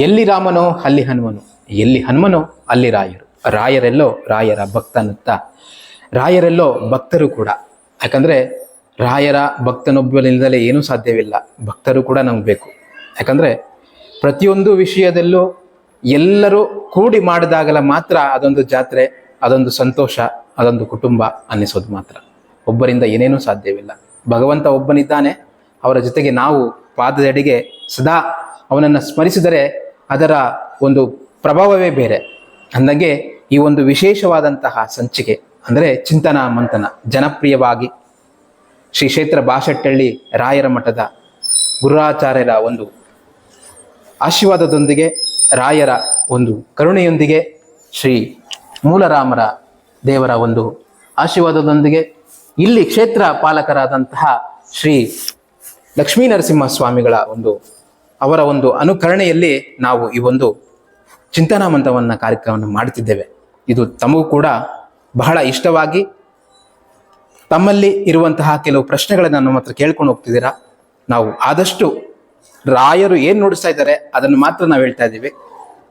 ಎಲ್ಲಿ ರಾಮನೋ ಅಲ್ಲಿ ಹನುಮನು. ಎಲ್ಲಿ ಹನುಮನೋ ಅಲ್ಲಿ ರಾಯರು. ರಾಯರೆಲ್ಲೋ ರಾಯರ ಭಕ್ತನತ್ತ. ರಾಯರೆಲ್ಲೋ ಭಕ್ತರು ಕೂಡ. ಯಾಕಂದ್ರೆ ರಾಯರ ಭಕ್ತನೊಬ್ಬನಿಲ್ಲದಲೇ ಏನೂ ಸಾಧ್ಯವಿಲ್ಲ. ಭಕ್ತರು ಕೂಡ ನಮ್ಗೆ ಬೇಕು. ಯಾಕಂದ್ರೆ ಪ್ರತಿಯೊಂದು ವಿಷಯದಲ್ಲೂ ಎಲ್ಲರೂ ಕೂಡಿ ಮಾಡಿದಾಗಲ ಮಾತ್ರ ಅದೊಂದು ಜಾತ್ರೆ, ಅದೊಂದು ಸಂತೋಷ, ಅದೊಂದು ಕುಟುಂಬ ಅನ್ನಿಸೋದು ಮಾತ್ರ. ಒಬ್ಬರಿಂದ ಏನೇನೂ ಸಾಧ್ಯವಿಲ್ಲ. ಭಗವಂತ ಒಬ್ಬನಿದ್ದಾನೆ. ಅವರ ಜೊತೆಗೆ ನಾವು ಪಾದದಡಿಗೆ ಸದಾ ಅವನನ್ನು ಸ್ಮರಿಸಿದರೆ ಅದರ ಒಂದು ಪ್ರಭಾವವೇ ಬೇರೆ. ಅಂದಂಗೆ ಈ ಒಂದು ವಿಶೇಷವಾದಂತಹ ಸಂಚಿಕೆ ಅಂದರೆ ಚಿಂತನ ಮಂಥನ, ಜನಪ್ರಿಯವಾಗಿ ಶ್ರೀ ಕ್ಷೇತ್ರ ಬಾಶೆಟ್ಟಳ್ಳಿ ರಾಯರ ಮಠದ ಗುರುರಾಚಾರ್ಯರ ಒಂದು ಆಶೀರ್ವಾದದೊಂದಿಗೆ ರಾಯರ ಒಂದು ಕರುಣೆಯೊಂದಿಗೆ ಶ್ರೀ ಮೂಲರಾಮರ ದೇವರ ಒಂದು ಆಶೀರ್ವಾದದೊಂದಿಗೆ ಇಲ್ಲಿ ಕ್ಷೇತ್ರ ಪಾಲಕರಾದಂತಹ ಶ್ರೀ ಲಕ್ಷ್ಮೀ ನರಸಿಂಹ ಸ್ವಾಮಿಗಳ ಒಂದು ಅವರ ಒಂದು ಅನುಕರಣೆಯಲ್ಲಿ ನಾವು ಈ ಒಂದು ಚಿಂತನಾ ಮಂತವನ್ನು ಕಾರ್ಯಕ್ರಮವನ್ನು ಮಾಡುತ್ತಿದ್ದೇವೆ ಇದು ತಮಗೂ ಕೂಡ ಬಹಳ ಇಷ್ಟವಾಗಿ ತಮ್ಮಲ್ಲಿ ಇರುವಂತಹ ಕೆಲವು ಪ್ರಶ್ನೆಗಳನ್ನು ನಮ್ಮ ಹತ್ರ ಕೇಳ್ಕೊಂಡು ಹೋಗ್ತಿದ್ದೀರಾ? ನಾವು ಆದಷ್ಟು ರಾಯರು ಏನು ನುಡಿಸ್ತಾ ಇದ್ದಾರೆ ಅದನ್ನು ಮಾತ್ರ ನಾವು ಹೇಳ್ತಾ ಇದ್ದೀವಿ.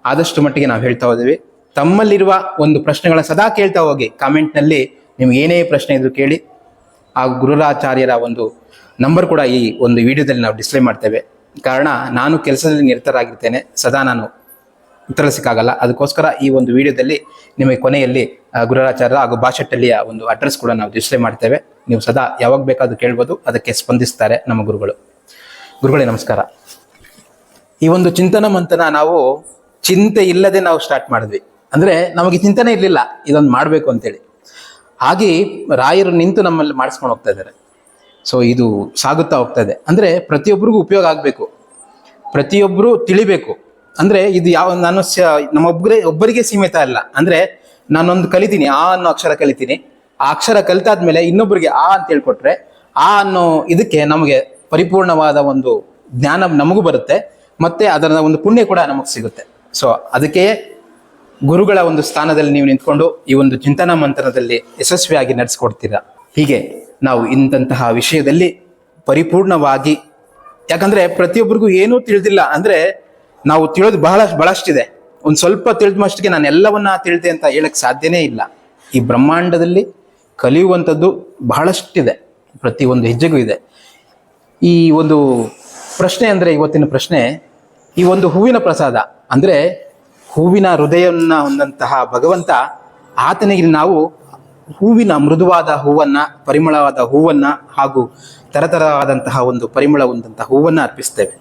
ಆದಷ್ಟು ಮಟ್ಟಿಗೆ ನಾವು ಹೇಳ್ತಾ ಹೋದ್ದೀವಿ ತಮ್ಮಲ್ಲಿರುವ ಒಂದು ಪ್ರಶ್ನೆಗಳ ಸದಾ ಕೇಳ್ತಾ ಹೋಗಿ ಕಾಮೆಂಟ್ನಲ್ಲಿ ನಿಮ್ಗೆ ಏನೇ ಪ್ರಶ್ನೆ ಇದ್ರು ಕೇಳಿ. ಆ ಗುರುರಾಚಾರ್ಯರ ಒಂದು ನಂಬರ್ ಕೂಡ ಈ ಒಂದು ವಿಡಿಯೋದಲ್ಲಿ ನಾವು ಡಿಸ್ಪ್ಲೇ ಮಾಡ್ತೇವೆ. ಕಾರಣ ನಾನು ಕೆಲಸದಲ್ಲಿ ನಿರತರಾಗಿರ್ತೇನೆ, ಸದಾ ನಾನು ಉತ್ತರ ಸಿಕ್ಕಾಗಲ್ಲ. ಅದಕ್ಕೋಸ್ಕರ ಈ ಒಂದು ವಿಡಿಯೋದಲ್ಲಿ ನಿಮಗೆ ಕೊನೆಯಲ್ಲಿ ಗುರುರಾಚಾರ್ಯ ಹಾಗೂ ಭಾಷೆಟ್ಟಲ್ಲಿಯ ಒಂದು ಅಡ್ರೆಸ್ ಕೂಡ ನಾವು ಡಿಸ್ಪ್ಲೇ ಮಾಡ್ತೇವೆ. ನೀವು ಸದಾ ಯಾವಾಗ ಬೇಕಾದ್ರೂ ಕೇಳ್ಬೋದು, ಅದಕ್ಕೆ ಸ್ಪಂದಿಸ್ತಾರೆ ನಮ್ಮ ಗುರುಗಳು. ಗುರುಗಳೇ, ನಮಸ್ಕಾರ. ಈ ಒಂದು ಚಿಂತನ ಮಂತನ ನಾವು ಚಿಂತೆ ಇಲ್ಲದೆ ನಾವು ಸ್ಟಾರ್ಟ್ ಮಾಡಿದ್ವಿ. ಅಂದ್ರೆ ನಮಗೆ ಚಿಂತನೆ ಇರಲಿಲ್ಲ, ಇದೊಂದು ಮಾಡಬೇಕು ಅಂತೇಳಿ. ಹಾಗೆ ರಾಯರು ನಿಂತು ನಮ್ಮಲ್ಲಿ ಮಾಡಿಸ್ಕೊಂಡು ಹೋಗ್ತಾ ಇದ್ದಾರೆ. ಸೊ ಇದು ಸಾಗುತ್ತಾ ಹೋಗ್ತಾ ಇದೆ. ಅಂದ್ರೆ ಪ್ರತಿಯೊಬ್ಬರಿಗೂ ಉಪಯೋಗ ಆಗಬೇಕು. ಪ್ರತಿಯೊಬ್ಬರು ತಿಳಿಬೇಕು. ಅಂದ್ರೆ ಇದು ಯಾವ, ನಾನು ಸ- ನಮ್ಮೊಬ್ಬರೇ ಒಬ್ಬರಿಗೆ ಸೀಮಿತ ಅಲ್ಲ. ಅಂದ್ರೆ ನಾನೊಂದು ಕಲಿತೀನಿ, ಆ ಅನ್ನೋ ಅಕ್ಷರ ಕಲಿತೀನಿ. ಆ ಅಕ್ಷರ ಕಲಿತಾದ್ಮೇಲೆ ಇನ್ನೊಬ್ಬರಿಗೆ ಆ ಅಂತ ಹೇಳ್ಕೊಟ್ರೆ, ಆ ಅನ್ನೋ ಇದಕ್ಕೆ ನಮಗೆ ಪರಿಪೂರ್ಣವಾದ ಒಂದು ಜ್ಞಾನ ನಮಗೂ ಬರುತ್ತೆ. ಮತ್ತೆ ಅದರ ಒಂದು ಪುಣ್ಯ ಕೂಡ ನಮಗೆ ಸಿಗುತ್ತೆ. ಸೊ ಅದಕ್ಕೆ ಗುರುಗಳ ಒಂದು ಸ್ಥಾನದಲ್ಲಿ ನೀವು ನಿಂತ್ಕೊಂಡು ಈ ಒಂದು ಚಿಂತನಾ ಮಂಥನದಲ್ಲಿ ಯಶಸ್ವಿಯಾಗಿ ನಡೆಸ್ಕೊಡ್ತೀರಾ. ಹೀಗೆ. ನಾವು ಇಂತಹ ವಿಷಯದಲ್ಲಿ ಪರಿಪೂರ್ಣವಾಗಿ, ಯಾಕಂದ್ರೆ ಪ್ರತಿಯೊಬ್ಬರಿಗೂ ಏನೂ ತಿಳಿದಿಲ್ಲ. ಅಂದ್ರೆ ನಾವು ತಿಳಿದು ಬಹಳ, ಬಹಳಷ್ಟಿದೆ. ಒಂದು ಸ್ವಲ್ಪ ತಿಳಿದ ಮಷ್ಟಿಗೆ ನಾನು ಎಲ್ಲವನ್ನ ತಿಳಿದೆ ಅಂತ ಹೇಳಕ್ ಸಾಧ್ಯನೇ ಇಲ್ಲ. ಈ ಬ್ರಹ್ಮಾಂಡದಲ್ಲಿ ಕಲಿಯುವಂಥದ್ದು ಬಹಳಷ್ಟಿದೆ. ಪ್ರತಿ ಒಂದು ಹೆಜ್ಜೆಗೂ ಇದೆ. ಈ ಒಂದು ಪ್ರಶ್ನೆ ಅಂದ್ರೆ ಇವತ್ತಿನ ಪ್ರಶ್ನೆ, ಈ ಒಂದು ಹೂವಿನ ಪ್ರಸಾದ ಅಂದ್ರೆ ಹೂವಿನ ಹೃದಯವನ್ನ ಹೊಂದಂತಹ ಭಗವಂತ ಆತನಿಗೆ ನಾವು ಹೂವಿನ ಮೃದುವಾದ ಹೂವನ್ನ, ಪರಿಮಳವಾದ ಹೂವನ್ನ ಹಾಗೂ ತರತರವಾದಂತಹ ಒಂದು ಪರಿಮಳ ಹೊಂದಂತಹ ಹೂವನ್ನ ಅರ್ಪಿಸ್ತೇವೆ.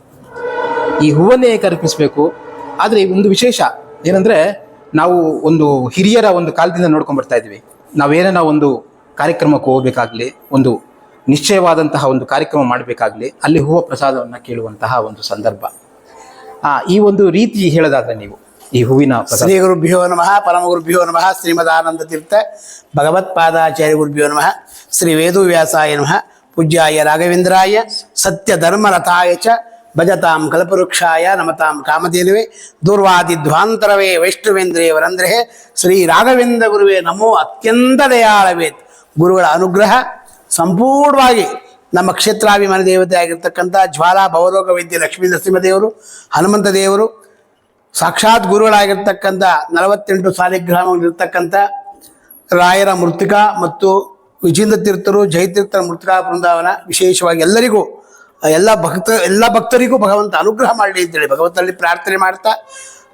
ಈ ಹೂವನ್ನೇ ಏಕೆ ಅರ್ಪಿಸಬೇಕು ಆದರೆ ಒಂದು ವಿಶೇಷ ಏನಂದ್ರೆ ನಾವು ಒಂದು ಹಿರಿಯರ ಒಂದು ಕಾಲದಿಂದ ನೋಡ್ಕೊಂಡ್ ಬರ್ತಾ ಇದ್ವಿ ನಾವೇನ ಒಂದು ಕಾರ್ಯಕ್ರಮಕ್ಕೆ ಹೋಗ್ಬೇಕಾಗ್ಲಿ, ಒಂದು ನಿಶ್ಚಯವಾದಂತಹ ಒಂದು ಕಾರ್ಯಕ್ರಮ ಮಾಡಬೇಕಾಗ್ಲಿ, ಅಲ್ಲಿ ಹೂವ ಪ್ರಸಾದವನ್ನ ಕೇಳುವಂತಹ ಒಂದು ಸಂದರ್ಭ. ಆ, ಈ ಒಂದು ರೀತಿ ಹೇಳೋದಾದ್ರೆ ನೀವು ಈ ಹೂವಿನ ಶ್ರೀ ಗುರುಭ್ಯೋ ನಮಃ ಪರಮ ಗುರುಭ್ಯೋ ನಮಃ ಶ್ರೀಮದಾನಂದ ತೀರ್ಥ ಭಗವತ್ಪಾದಾಚಾರ್ಯ ಗುರುಭ್ಯೋ ನಮಃ ಶ್ರೀ ವೇದವ್ಯಾಸಾಯ ನಮಃ, ಪೂಜ್ಯಾಯ ರಾಘವೇಂದ್ರಾಯ ಸತ್ಯ ಧರ್ಮರಥಾಯ ಚ, ಭಜತಾಂ ಕಲ್ಪವೃಕ್ಷಾಯ, ನಮತಾಂ ಕಾಮಧೇನುವೆ ದೂರ್ವಾದಿ ಧ್ವಾಂತರವೇ ವರಂದ್ರೆ ಶ್ರೀ ರಾಘವೇಂದ್ರ ಗುರುವೇ ನಮೋ ಅತ್ಯಂತ ದಯಾಳವೇ ಗುರುಗಳ ಅನುಗ್ರಹ ಸಂಪೂರ್ಣವಾಗಿ ನಮ್ಮ ಕ್ಷೇತ್ರಾಭಿಮಾನಿ ದೇವತೆ ಆಗಿರ್ತಕ್ಕಂಥ ಜ್ವಾಲಾ ಭವರೋಗ ವೈದ್ಯ ಲಕ್ಷ್ಮೀ ನರಸಿಂಹದೇವರು ಹನುಮಂತ ದೇವರು ಸಾಕ್ಷಾತ್ ಗುರುಗಳಾಗಿರ್ತಕ್ಕಂಥ ನಲವತ್ತೆಂಟು ಸಾಲಿಗ್ರಾಮಗಳಿರ್ತಕ್ಕಂಥ ರಾಯರ ಮೃತ್ತಿಕಾ ಮತ್ತು ವಿಜೇಂದ್ರ ತೀರ್ಥರು ಜಯತೀರ್ಥರ ಮೃತ್ತಿಕಾ ಬೃಂದಾವನ ವಿಶೇಷವಾಗಿ ಎಲ್ಲರಿಗೂ, ಎಲ್ಲ ಭಕ್ತ, ಎಲ್ಲ ಭಕ್ತರಿಗೂ ಭಗವಂತ ಅನುಗ್ರಹ ಮಾಡಲಿ ಅಂತೇಳಿ ಭಗವಂತನಲ್ಲಿ ಪ್ರಾರ್ಥನೆ ಮಾಡ್ತಾ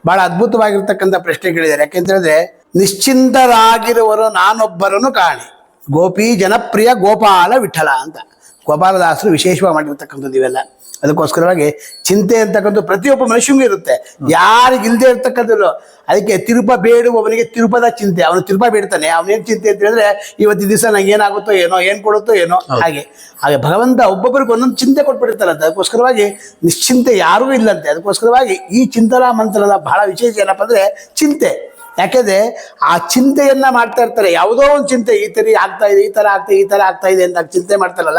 ಬಹಳ ಅದ್ಭುತವಾಗಿರ್ತಕ್ಕಂಥ ಪ್ರಶ್ನೆ ಕೇಳಿದ್ದಾರೆ ಯಾಕೆಂತ ಹೇಳಿದ್ರೆ ನಿಶ್ಚಿಂತರಾಗಿರುವರು ನಾನೊಬ್ಬರನ್ನು ಕಾಣಿ. ಗೋಪಿ, ಜನಪ್ರಿಯ ಗೋಪಾಲ ವಿಠಲ ಅಂತ. ಗೋಪಾಲದಾಸರು ವಿಶೇಷವಾಗಿ ಮಾಡಿರ್ತಕ್ಕಂಥದ್ದು ಇವೆಲ್ಲ. ಅದಕ್ಕೋಸ್ಕರವಾಗಿ ಚಿಂತೆ ಅಂತಕ್ಕಂಥ ಪ್ರತಿಯೊಬ್ಬ ಮನುಷ್ಯನಿಗೂ ಇರುತ್ತೆ. ಯಾರಿಗಿಲ್ಲದೆ ಇರ್ತಕ್ಕಂಥದ್ದು? ಅದಕ್ಕೆ ತಿರುಪ ಬೇಡುವವನಿಗೆ ತಿರುಪದ ಚಿಂತೆ. ಅವನು ತಿರುಪ ಬೇಡ್ತಾನೆ. ಅವನೇನು ಚಿಂತೆ ಅಂತ ಹೇಳಿದ್ರೆ ಇವತ್ತಿನ ದಿವಸ ನಂಗೆ ಏನಾಗುತ್ತೋ ಏನೋ ಏನು ಕೊಡುತ್ತೋ ಏನೋ ಹಾಗೆ. ಹಾಗೆ ಭಗವಂತ ಒಬ್ಬೊಬ್ಬರಿಗೆ ಒಂದೊಂದು ಚಿಂತೆ ಕೊಟ್ಬಿಡ್ತಾರಂತೆ ಅದಕ್ಕೋಸ್ಕರವಾಗಿ ನಿಶ್ಚಿಂತೆ ಯಾರೂ ಇಲ್ಲಂತೆ. ಅದಕ್ಕೋಸ್ಕರವಾಗಿ ಈ ಚಿಂತನಾ ಮಂತ್ರದ ಬಹಳ ವಿಶೇಷ ಏನಪ್ಪ ಅಂದ್ರೆ ಚಿಂತೆ. ಯಾಕೆಂದ್ರೆ ಆ ಚಿಂತೆಯನ್ನ ಮಾಡ್ತಾ ಇರ್ತಾರೆ. ಯಾವುದೋ ಒಂದು ಚಿಂತೆ ಈ ತರ ಆಗ್ತಾ ಇದೆ ಈ ತರ ಆಗ್ತಾ ಇದೆ ಈ ತರ ಆಗ್ತಾ ಇದೆ ಅಂತ ಚಿಂತೆ ಮಾಡ್ತಾರಲ್ಲ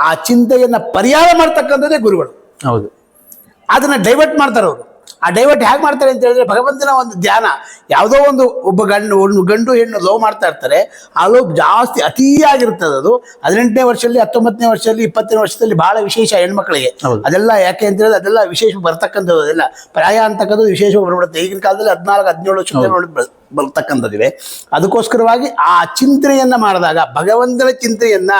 ಆ ಚಿಂತೆಯನ್ನ ಪರಿಹಾರ ಮಾಡ್ತಕ್ಕಂಥದ್ದೇ ಗುರುಗಳು. ಹೌದು. ಅದನ್ನ ಡೈವರ್ಟ್ ಮಾಡ್ತಾರೆ ಅವರು. ಆ ಡೈವರ್ಟ್ ಹೇಗೆ ಮಾಡ್ತಾರೆ ಅಂತ ಹೇಳಿದ್ರೆ ಭಗವಂತನ ಒಂದು ಧ್ಯಾನ. ಯಾವುದೋ ಒಂದು ಒಬ್ಬ ಗಂಡು ಒಂದು ಗಂಡು ಹೆಣ್ಣು ಲವ್ ಮಾಡ್ತಾ ಇರ್ತಾರೆ ಆ ಲವ್ ಜಾಸ್ತಿ ಅತಿಯಾಗಿರ್ತದೆ ಅದು ಹದಿನೆಂಟನೇ ವರ್ಷದಲ್ಲಿ ಹತ್ತೊಂಬತ್ತನೇ ವರ್ಷದಲ್ಲಿ ಇಪ್ಪತ್ತನೇ ವರ್ಷದಲ್ಲಿ ಬಹಳ ವಿಶೇಷ ಹೆಣ್ಮಕ್ಳಿಗೆ. ಅದೆಲ್ಲ ಯಾಕೆ ಅಂತ ಹೇಳಿದ್ರೆ ಅದೆಲ್ಲ ವಿಶೇಷ ಬರ್ತಕ್ಕಂಥದ್ದು ಅದೆಲ್ಲ. ಪ್ರಾಯ ಅಂತಕ್ಕಂಥದ್ದು ವಿಶೇಷವಾಗಿ ಬರ್ಬಿಡುತ್ತೆ ಈಗಿನ ಕಾಲದಲ್ಲಿ ಹದಿನಾಲ್ಕು ಹದಿನೇಳು ವರ್ಷದ ಬರ್ತಕ್ಕಂಥದ್ದಿವೆ. ಅದಕ್ಕೋಸ್ಕರವಾಗಿ ಆ ಚಿಂತನೆಯನ್ನ ಮಾಡಿದಾಗ ಭಗವಂತನ ಚಿಂತೆಯನ್ನ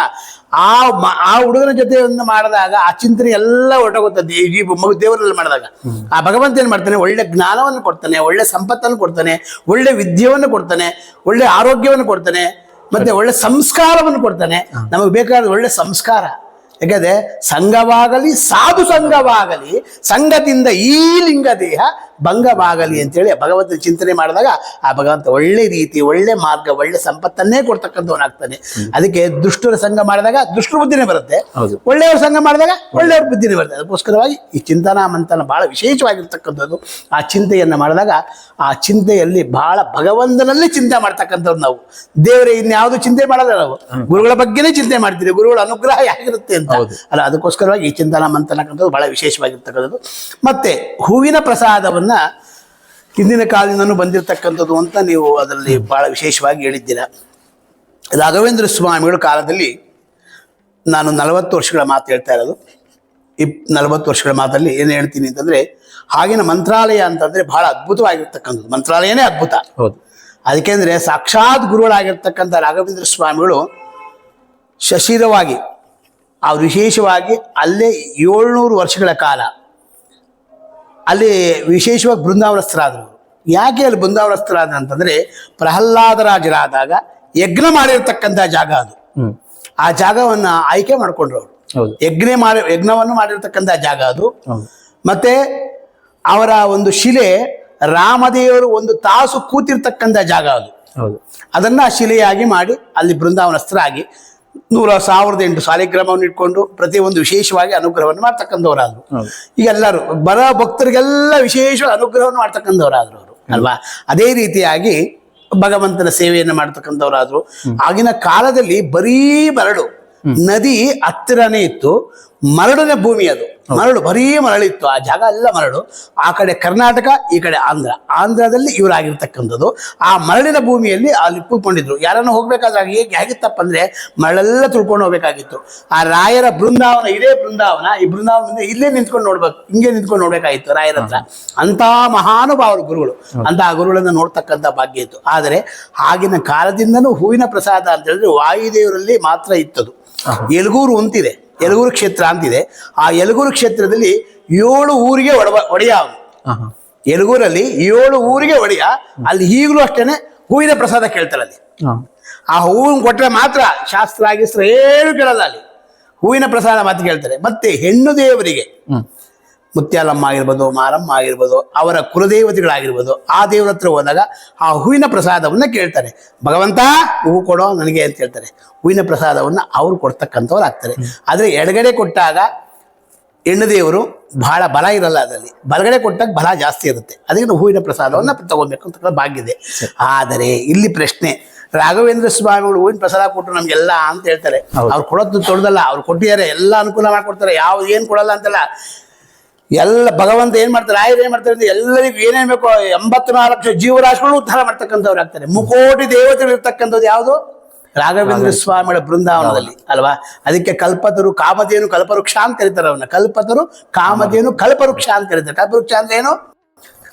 ಆ ಮ- ಆ ಹುಡುಗನ ಜೊತೆಯನ್ನು ಮಾಡಿದಾಗ ಆ ಚಿಂತನೆ ಎಲ್ಲ ಹೊರಟೋಗುತ್ತದೆ ಈ ಮಗು ದೇವರಲ್ಲಿ ಮಾಡಿದಾಗ. ಆ ಭಗವಂತ ಏನ್ ಮಾಡ್ತಾನೆ? ಒಳ್ಳೆ ಜ್ಞಾನವನ್ನು ಕೊಡ್ತಾನೆ ಒಳ್ಳೆ ಸಂಪತ್ತನ್ನು ಕೊಡ್ತಾನೆ ಒಳ್ಳೆ ವಿದ್ಯೆಯನ್ನು ಕೊಡ್ತಾನೆ ಒಳ್ಳೆ ಆರೋಗ್ಯವನ್ನು ಕೊಡ್ತಾನೆ ಮತ್ತೆ ಒಳ್ಳೆ ಸಂಸ್ಕಾರವನ್ನು ಕೊಡ್ತಾನೆ. ನಮಗೆ ಬೇಕಾದ ಒಳ್ಳೆ ಸಂಸ್ಕಾರ. ಯಾಕಂದ್ರೆ ಸಂಘವಾಗಲಿ ಸಾಧು ಸಂಘವಾಗಲಿ ಸಂಘದಿಂದ ಈ ಲಿಂಗ ದೇಹ ಭಂಗವಾಗಲಿ ಅಂತೇಳಿ ಭಗವಂತನ ಚಿಂತನೆ ಮಾಡಿದಾಗ ಆ ಭಗವಂತ ಒಳ್ಳೆ ರೀತಿ ಒಳ್ಳೆ ಮಾರ್ಗ ಒಳ್ಳೆ ಸಂಪತ್ತನ್ನೇ ಕೊಡ್ತಕ್ಕಂಥವನಾಗ್ತಾನೆ. ಅದಕ್ಕೆ ದುಷ್ಟರ ಸಂಘ ಮಾಡಿದಾಗ ದುಷ್ಟ ಬುದ್ಧಿನೇ ಬರುತ್ತೆ. ಒಳ್ಳೆಯವ್ರ ಸಂಘ ಮಾಡಿದಾಗ ಒಳ್ಳೆಯವ್ರ ಬುದ್ಧಿನೇ ಬರುತ್ತೆ. ಅದಕ್ಕೋಸ್ಕರವಾಗಿ ಈ ಚಿಂತನಾ ಮಂಥನ ಬಹಳ ವಿಶೇಷವಾಗಿರ್ತಕ್ಕಂಥದ್ದು. ಆ ಚಿಂತೆಯನ್ನು ಮಾಡಿದಾಗ ಆ ಚಿಂತೆಯಲ್ಲಿ ಬಹಳ ಭಗವಂತನಲ್ಲೇ ಚಿಂತೆ ಮಾಡ್ತಕ್ಕಂಥವ್ರು ನಾವು. ದೇವರೇ ಇನ್ಯಾವುದು ಚಿಂತೆ ಮಾಡಲ್ಲ ನಾವು? ಗುರುಗಳ ಬಗ್ಗೆನೇ ಚಿಂತೆ ಮಾಡ್ತೀವಿ ಗುರುಗಳ ಅನುಗ್ರಹ ಹೇಗಿರುತ್ತೆ ಅಂತ. ಅಲ್ಲ ಅದಕ್ಕೋಸ್ಕರವಾಗಿ ಈ ಚಿಂತನಾ ಮಂಥನಕ್ಕಂಥದ್ದು ಬಹಳ ವಿಶೇಷವಾಗಿರ್ತಕ್ಕಂಥದ್ದು. ಮತ್ತೆ ಹೂವಿನ ಪ್ರಸಾದವನ್ನ ಹಿಂದಿನ ಕಾಲದಿಂದನೂ ಬಂದಿರತಕ್ಕಂಥದ್ದು ಅಂತ ನೀವು ಅದರಲ್ಲಿ ಭಾಳ ವಿಶೇಷವಾಗಿ ಹೇಳಿದ್ದೀರಾ. ರಾಘವೇಂದ್ರ ಸ್ವಾಮಿಗಳ ಕಾಲದಲ್ಲಿ ನಾನು ನಲವತ್ತು ವರ್ಷಗಳ ಮಾತು ಹೇಳ್ತಾ ಇರೋದು. ಇಪ್ ನಲವತ್ತು ವರ್ಷಗಳ ಮಾತಲ್ಲಿ ಏನು ಹೇಳ್ತೀನಿ ಅಂತಂದರೆ ಆಗಿನ ಮಂತ್ರಾಲಯ ಅಂತಂದ್ರೆ ಭಾಳ ಅದ್ಭುತವಾಗಿರ್ತಕ್ಕಂಥದ್ದು. ಮಂತ್ರಾಲಯನೇ ಅದ್ಭುತ. ಹೌದು. ಅದಕ್ಕೆಂದ್ರೆ ಸಾಕ್ಷಾತ್ ಗುರುಗಳಾಗಿರ್ತಕ್ಕಂಥ ರಾಘವೇಂದ್ರ ಸ್ವಾಮಿಗಳು ಶಶಿರವಾಗಿ ಅವ್ರು ವಿಶೇಷವಾಗಿ ಅಲ್ಲೇ ಏಳ್ನೂರು ವರ್ಷಗಳ ಕಾಲ ಅಲ್ಲಿ ವಿಶೇಷವಾಗಿ ಬೃಂದಾವನಸ್ಥರಾದರು. ಯಾಕೆ ಅಲ್ಲಿ ಬೃಂದಾವನಸ್ಥರಾದ ಅಂತಂದರೆ ಪ್ರಹ್ಲಾದರಾಜರಾದಾಗ ಯಜ್ಞ ಮಾಡಿರ್ತಕ್ಕಂಥ ಜಾಗ ಅದು. ಆ ಜಾಗವನ್ನು ಆಯ್ಕೆ ಮಾಡಿಕೊಂಡ್ರು ಅವರು ಹೌದು. ಯಜ್ಞ ಮಾಡಿ ಯಜ್ಞವನ್ನು ಮಾಡಿರ್ತಕ್ಕಂಥ ಜಾಗ ಅದು. ಮತ್ತೆ ಅವರ ಒಂದು ಶಿಲೆ ರಾಮದೇವರು ಒಂದು ತಾಸು ಕೂತಿರ್ತಕ್ಕಂಥ ಜಾಗ ಅದು. ಹೌದು. ಅದನ್ನ ಶಿಲೆಯಾಗಿ ಮಾಡಿ ಅಲ್ಲಿ ಬೃಂದಾವನಸ್ಥರಾಗಿ ನೂರ ಸಾವಿರದ ಎಂಟು ಸಾಲಿಗ್ರಾಮವನ್ನು ಇಟ್ಕೊಂಡು ಪ್ರತಿಯೊಂದು ವಿಶೇಷವಾಗಿ ಅನುಗ್ರಹವನ್ನು ಮಾಡ್ತಕ್ಕಂಥವರಾದರು. ಈಗ ಎಲ್ಲರೂ ಬರ ಭಕ್ತರಿಗೆಲ್ಲ ವಿಶೇಷ ಅನುಗ್ರಹವನ್ನು ಮಾಡ್ತಕ್ಕಂಥವರಾದರು ಅವರು ಅಲ್ವಾ? ಅದೇ ರೀತಿಯಾಗಿ ಭಗವಂತನ ಸೇವೆಯನ್ನು ಮಾಡ್ತಕ್ಕಂಥವರಾದರು. ಆಗಿನ ಕಾಲದಲ್ಲಿ ಬರೀ ಬರಡು ನದಿ ಹತ್ತಿರನೇ ಇತ್ತು. ಮರಳಿನ ಭೂಮಿ ಅದು. ಮರಳು ಬರೀ ಮರಳಿತ್ತು ಆ ಜಾಗ ಎಲ್ಲ ಮರಳು. ಆ ಕಡೆ ಕರ್ನಾಟಕ ಈ ಕಡೆ ಆಂಧ್ರ. ಆಂಧ್ರದಲ್ಲಿ ಇವರಾಗಿರ್ತಕ್ಕಂಥದ್ದು. ಆ ಮರಳಿನ ಭೂಮಿಯಲ್ಲಿ ಅಲ್ಲಿ ಕೂತ್ಕೊಂಡಿದ್ರು. ಯಾರನ್ನ ಹೋಗ್ಬೇಕಾದ್ರೆ ಹೇಗೆ ಹೇಗಿತ್ತಪ್ಪ ಅಂದ್ರೆ ಮರಳೆಲ್ಲ ತುಳ್ಕೊಂಡು ಹೋಗ್ಬೇಕಾಗಿತ್ತು. ಆ ರಾಯರ ಬೃಂದಾವನ ಇದೇ ಬೃಂದಾವನ ಈ ಬೃಂದಾವನದಿಂದ ಇಲ್ಲೇ ನಿಂತ್ಕೊಂಡು ನೋಡ್ಬೇಕು ಹಿಂಗೆ ನಿಂತ್ಕೊಂಡು ನೋಡ್ಬೇಕಾಗಿತ್ತು ರಾಯರ ಹತ್ರ. ಅಂತ ಮಹಾನುಭಾವರು ಗುರುಗಳು. ಅಂತ ಆ ಗುರುಗಳನ್ನ ನೋಡ್ತಕ್ಕಂಥ ಭಾಗ್ಯ ಇತ್ತು. ಆದರೆ ಆಗಿನ ಕಾಲದಿಂದನೂ ಹೂವಿನ ಪ್ರಸಾದ ಅಂತ ಹೇಳಿದ್ರೆ ವಾಯುದೇವರಲ್ಲಿ ಮಾತ್ರ ಇತ್ತದು. ಎಲ್ಗೂರು ಅಂತಿದೆ ಯಲಗೂರು ಕ್ಷೇತ್ರ ಅಂತಿದೆ. ಆ ಯಲಗೂರು ಕ್ಷೇತ್ರದಲ್ಲಿ ಏಳು ಊರಿಗೆ ಒಡವ ಒಡೆಯ ಯಲಗೂರಲ್ಲಿ ಏಳು ಊರಿಗೆ ಒಡೆಯ. ಅಲ್ಲಿ ಈಗಲೂ ಅಷ್ಟೇನೆ ಹೂವಿನ ಪ್ರಸಾದ ಕೇಳ್ತಾರೆ ಅಲ್ಲಿ. ಆ ಹೂವಿನ ಕೊಟ್ಟರೆ ಮಾತ್ರ ಶಾಸ್ತ್ರ ಆಗಿಸ್ತ್ರ ಏನು ಕೇಳಲ್ಲ ಅಲ್ಲಿ. ಹೂವಿನ ಪ್ರಸಾದ ಮಾತು ಕೇಳ್ತಾರೆ. ಮತ್ತೆ ಹೆಣ್ಣು ದೇವರಿಗೆ ಹ್ಮ್. ಮುತ್ಯಾಲಮ್ಮ ಆಗಿರ್ಬೋದು ಮಾರಮ್ಮ ಆಗಿರ್ಬೋದು ಅವರ ಕುಲದೇವತೆಗಳಾಗಿರ್ಬೋದು ಆ ದೇವರ ಹತ್ರ ಹೋದಾಗ ಆ ಹೂವಿನ ಪ್ರಸಾದವನ್ನ ಕೇಳ್ತಾರೆ. ಭಗವಂತ ಹೂವು ಕೊಡೋ ನನಗೆ ಅಂತ ಹೇಳ್ತಾರೆ. ಹೂವಿನ ಪ್ರಸಾದವನ್ನ ಅವ್ರು ಕೊಡ್ತಕ್ಕಂಥವ್ರು ಆಗ್ತಾರೆ ಆದ್ರೆ ಎಡಗಡೆ ಕೊಟ್ಟಾಗ ಹೆಣ್ಣು ದೇವರು ಬಹಳ ಬಲ ಇರಲ್ಲ ಅದರಲ್ಲಿ. ಬಲಗಡೆ ಕೊಟ್ಟಾಗ ಬಲ ಜಾಸ್ತಿ ಇರುತ್ತೆ. ಅದಕ್ಕೆ ಹೂವಿನ ಪ್ರಸಾದವನ್ನ ತಗೋಬೇಕು ಅಂತ ಭಾಗ್ಯ ಇದೆ ಆದರೆ ಇಲ್ಲಿ ಪ್ರಶ್ನೆ ರಾಘವೇಂದ್ರ ಸ್ವಾಮಿಗಳು ಹೂವಿನ ಪ್ರಸಾದ ಕೊಟ್ಟರು ನಮ್ಗೆಲ್ಲ ಅಂತ ಹೇಳ್ತಾರೆ. ಅವ್ರು ಕೊಡೋದು ತೊಡ್ದಲ್ಲ ಅವ್ರು ಕೊಟ್ಟಿದ್ದಾರೆ ಎಲ್ಲ ಅನುಕೂಲ ಮಾಡಿಕೊಡ್ತಾರೆ ಯಾವ ಏನು ಕೊಡಲ್ಲ ಅಂತಲ್ಲ. ಎಲ್ಲ ಭಗವಂತ ಏನ್ ಮಾಡ್ತಾರೆ? ರಾಯರು ಏನ್ ಮಾಡ್ತಾರೆ ಅಂದ್ರೆ ಎಲ್ಲರಿಗೂ ಏನೇನ್ ಬೇಕೋ ಎಂಬತ್ನಾಲ್ಕು ಲಕ್ಷ ಜೀವರಾಶಿಗಳು ಉದ್ಧಾರ ಮಾಡ್ತಕ್ಕಂಥವ್ರು ಆಗ್ತಾರೆ. ಮುಕೋಟಿ ದೇವತೆಗಳು ಇರ್ತಕ್ಕಂಥದ್ದು ಯಾವುದು? ರಾಘವೇಂದ್ರ ಸ್ವಾಮಿಗಳ ಬೃಂದಾವನದಲ್ಲಿ ಅಲ್ವಾ? ಅದಕ್ಕೆ ಕಲ್ಪತರು ಕಾಮಧೇನು ಕಲ್ಪವೃಕ್ಷ ಅಂತ ಕರೀತಾರೆ ಅವನ್ನ ಕಲ್ಪತರು ಕಾಮಧೇನು ಕಲ್ಪವೃಕ್ಷ ಅಂತ ಕರೀತಾರೆ ಕಲ್ಪವೃಕ್ಷ ಅಂದ್ರೆ ಏನು?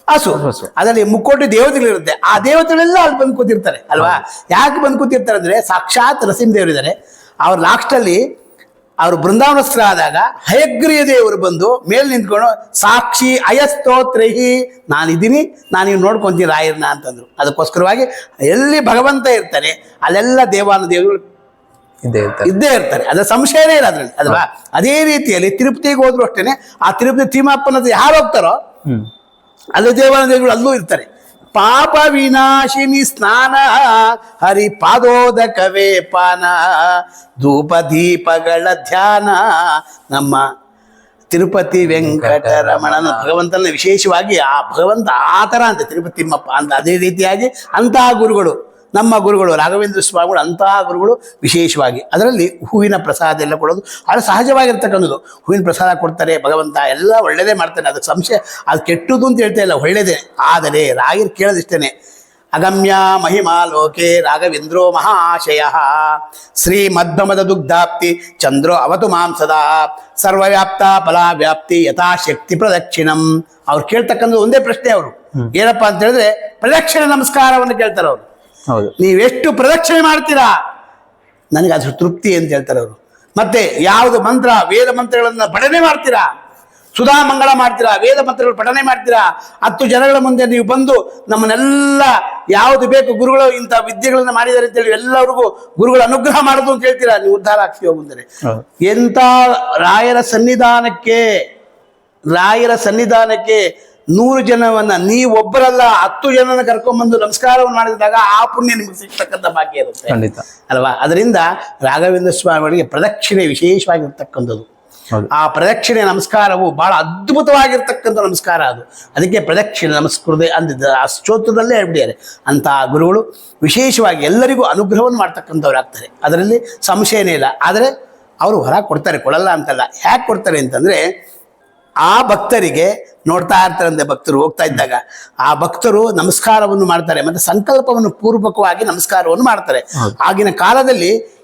ಹಸು. ಅದರಲ್ಲಿ ಮುಕ್ಕೋಟಿ ದೇವತೆಗಳಿರುತ್ತೆ. ಆ ದೇವತೆಗಳೆಲ್ಲ ಅಲ್ಲಿ ಬಂದು ಕೂತಿರ್ತಾರೆ ಅಲ್ವಾ? ಯಾಕೆ ಬಂದು ಕೂತಿರ್ತಾರೆ ಅಂದ್ರೆ ಸಾಕ್ಷಾತ್ ನರಸಿಂಹದೇವರಿದ್ದಾರೆ ಅವ್ರ ಲಾಸ್ಟ್ ಅಲ್ಲಿ ಅವರು ಬೃಂದಾವನಸ್ಥರಾದಾಗ ಹಯಗ್ರೀಯ ದೇವರು ಬಂದು ಮೇಲೆ ನಿಂತ್ಕೊಂಡು ಸಾಕ್ಷಿ ಅಯಸ್ತೋತ್ರಹಿ ನಾನಿದ್ದೀನಿ ನಾನು ನೀವು ನೋಡ್ಕೊಂತೀನಿ ರಾಯರ್ನ ಅಂತಂದ್ರು. ಅದಕ್ಕೋಸ್ಕರವಾಗಿ ಎಲ್ಲಿ ಭಗವಂತ ಇರ್ತಾರೆ ಅಲ್ಲೆಲ್ಲ ದೇವಾನ ದೇವರುಗಳು ಇದ್ದೇ ಇರ್ತಾರೆ. ಇದ್ದೇ ಇರ್ತಾರೆ. ಅದ್ರ ಸಂಶಯನೇ ಇಲ್ಲ ಅದ್ರಲ್ಲಿ. ಅಲ್ವಾ? ಅದೇ ರೀತಿಯಲ್ಲಿ ತಿರುಪತಿಗೆ ಹೋದ್ರು ಅಷ್ಟೇನೆ ಆ ತಿರುಪತಿ ತಿಮ್ಮಪ್ಪನ ಯಾರು ಹೋಗ್ತಾರೋ ಅಲ್ಲಿ ದೇವಾನ ದೇವರುಗಳು ಅಲ್ಲೂ ಇರ್ತಾರೆ. ಪಾಪ ವಿನಾಶಿನಿ ಸ್ನಾನ. ಹರಿ ಪಾದೋದಕವೇ ಪಾನ. ಧೂಪ ದೀಪಗಳ ಧ್ಯಾನ. ನಮ್ಮ ತಿರುಪತಿ ವೆಂಕಟರಮಣನ ಭಗವಂತನ ವಿಶೇಷವಾಗಿ ಆ ಭಗವಂತ ಆ ಥರ ಅಂತ ತಿರುಪತಿ ತಿಮ್ಮಪ್ಪ ಅಂತ ಅದೇ ರೀತಿಯಾಗಿ ಅಂತಹ ಗುರುಗಳು. ನಮ್ಮ ಗುರುಗಳು ರಾಘವೇಂದ್ರ ಸ್ವಾಮಿಗಳು ಅಂತಹ ಗುರುಗಳು ವಿಶೇಷವಾಗಿ. ಅದರಲ್ಲಿ ಹೂವಿನ ಪ್ರಸಾದ ಎಲ್ಲ ಕೊಡೋದು. ಬಹಳ ಸಹಜವಾಗಿರ್ತಕ್ಕಂಥದ್ದು. ಹೂವಿನ ಪ್ರಸಾದ ಕೊಡ್ತಾರೆ ಭಗವಂತ ಎಲ್ಲ ಒಳ್ಳೆಯದೇ ಮಾಡ್ತಾನೆ. ಅದಕ್ಕೆ ಸಂಶಯ ಅದು ಕೆಟ್ಟದ್ದು ಅಂತ ಹೇಳ್ತಾ ಇಲ್ಲ ಒಳ್ಳೆಯದೇ ಆದರೆ ರಾಗಿರ್ ಕೇಳೋದಿಷ್ಟೇ ಅಗಮ್ಯ ಮಹಿಮಾ ಲೋಕೆ ರಾಘವೇಂದ್ರೋ ಮಹಾಶಯ. ಶ್ರೀ ಮಧ್ವಮದ ದುಗ್ಧಾಪ್ತಿ ಚಂದ್ರೋ ಅವತು ಮಾಂಸದ ಸರ್ವವ್ಯಾಪ್ತ ಫಲಾವ್ಯಾಪ್ತಿ ಯಥಾಶಕ್ತಿ ಪ್ರದಕ್ಷಿಣಂ. ಅವ್ರು ಕೇಳ್ತಕ್ಕಂಥದ್ದು ಒಂದೇ ಪ್ರಶ್ನೆ ಅವರು. ಏನಪ್ಪಾ ಅಂತ ಹೇಳಿದ್ರೆ ಪ್ರದಕ್ಷಿಣ ನಮಸ್ಕಾರವನ್ನು ಕೇಳ್ತಾರೆ ಅವರು. ನೀವೆಷ್ಟು ಪ್ರದಕ್ಷಿಣೆ ಮಾಡ್ತೀರಾ? ನನಗೆ ಅದು ತೃಪ್ತಿ ಅಂತ ಹೇಳ್ತಾರೆ ಅವರು. ಮತ್ತೆ ಯಾವುದು ಮಂತ್ರ ವೇದ ಮಂತ್ರಗಳನ್ನ ಪಠನೆ ಮಾಡ್ತೀರಾ? ಸುಧಾ ಮಂಗಳ ಮಾಡ್ತೀರಾ? ವೇದ ಮಂತ್ರಗಳು ಪಠನೆ ಮಾಡ್ತೀರಾ? ಹತ್ತು ಜನಗಳ ಮುಂದೆ ನೀವು ಬಂದು ನಮ್ಮನ್ನೆಲ್ಲ ಯಾವುದು ಬೇಕು ಗುರುಗಳು ಇಂಥ ವಿದ್ಯೆಗಳನ್ನ ಮಾಡಿದ್ದಾರೆ ಅಂತೇಳಿ ಎಲ್ಲರಿಗೂ ಗುರುಗಳ ಅನುಗ್ರಹ ಮಾಡೋದು ಅಂತ ಹೇಳ್ತೀರಾ? ನೀವು ಉದ್ಧಾರ ಆಗ್ತೀವಿ ಎಂಥ ರಾಯರ ಸನ್ನಿಧಾನಕ್ಕೆ ರಾಯರ ಸನ್ನಿಧಾನಕ್ಕೆ ನೂರು ಜನವನ್ನ ನೀವೊಬ್ಬರಲ್ಲ ಹತ್ತು ಜನನ ಕರ್ಕೊಂಡ್ಬಂದು ನಮಸ್ಕಾರವನ್ನು ಮಾಡಿದಾಗ ಆ ಪುಣ್ಯ ನಿಮಗೆ ಸಿಗ್ತಕ್ಕಂಥ ಭಾಗ್ಯ ಇರುತ್ತೆ. ಖಂಡಿತ. ಅಲ್ವಾ? ಅದರಿಂದ ರಾಘವೇಂದ್ರ ಸ್ವಾಮಿಗಳಿಗೆ ಪ್ರದಕ್ಷಿಣೆ ವಿಶೇಷವಾಗಿರ್ತಕ್ಕಂಥದ್ದು. ಆ ಪ್ರದಕ್ಷಿಣೆ ನಮಸ್ಕಾರವು ಬಹಳ ಅದ್ಭುತವಾಗಿರ್ತಕ್ಕಂಥ ನಮಸ್ಕಾರ ಅದು. ಅದಕ್ಕೆ ಪ್ರದಕ್ಷಿಣೆ ನಮಸ್ಕೃತಿ ಅಂದಿದ್ದ ಆ ಸ್ತೋತ್ರದಲ್ಲೇ ಹೇಳ್ಬಿಟ್ಟಿದ್ದಾರೆ. ಅಂತಹ ಗುರುಗಳು ವಿಶೇಷವಾಗಿ ಎಲ್ಲರಿಗೂ ಅನುಗ್ರಹವನ್ನು ಮಾಡ್ತಕ್ಕಂಥವ್ರು ಆಗ್ತಾರೆ ಅದರಲ್ಲಿ ಸಂಶಯನೇ ಇಲ್ಲ. ಆದರೆ ಅವರು ಹೊರ ಕೊಡ್ತಾರೆ ಕೊಡಲ್ಲ ಅಂತಲ್ಲ. ಯಾಕೆ ಕೊಡ್ತಾರೆ ಅಂತಂದರೆ ಆ ಭಕ್ತರಿಗೆ ನೋಡ್ತಾ ಇರ್ತಾರಂತೆ ಭಕ್ತರು ಹೋಗ್ತಾ ಇದ್ದಾಗ. ಆ ಭಕ್ತರು ನಮಸ್ಕಾರವನ್ನು ಮಾಡ್ತಾರೆ ಮತ್ತೆ ಸಂಕಲ್ಪವನ್ನು ಪೂರ್ವಕವಾಗಿ ನಮಸ್ಕಾರವನ್ನು ಮಾಡ್ತಾರೆ. ಆಗಿನ ಕಾಲದಲ್ಲಿ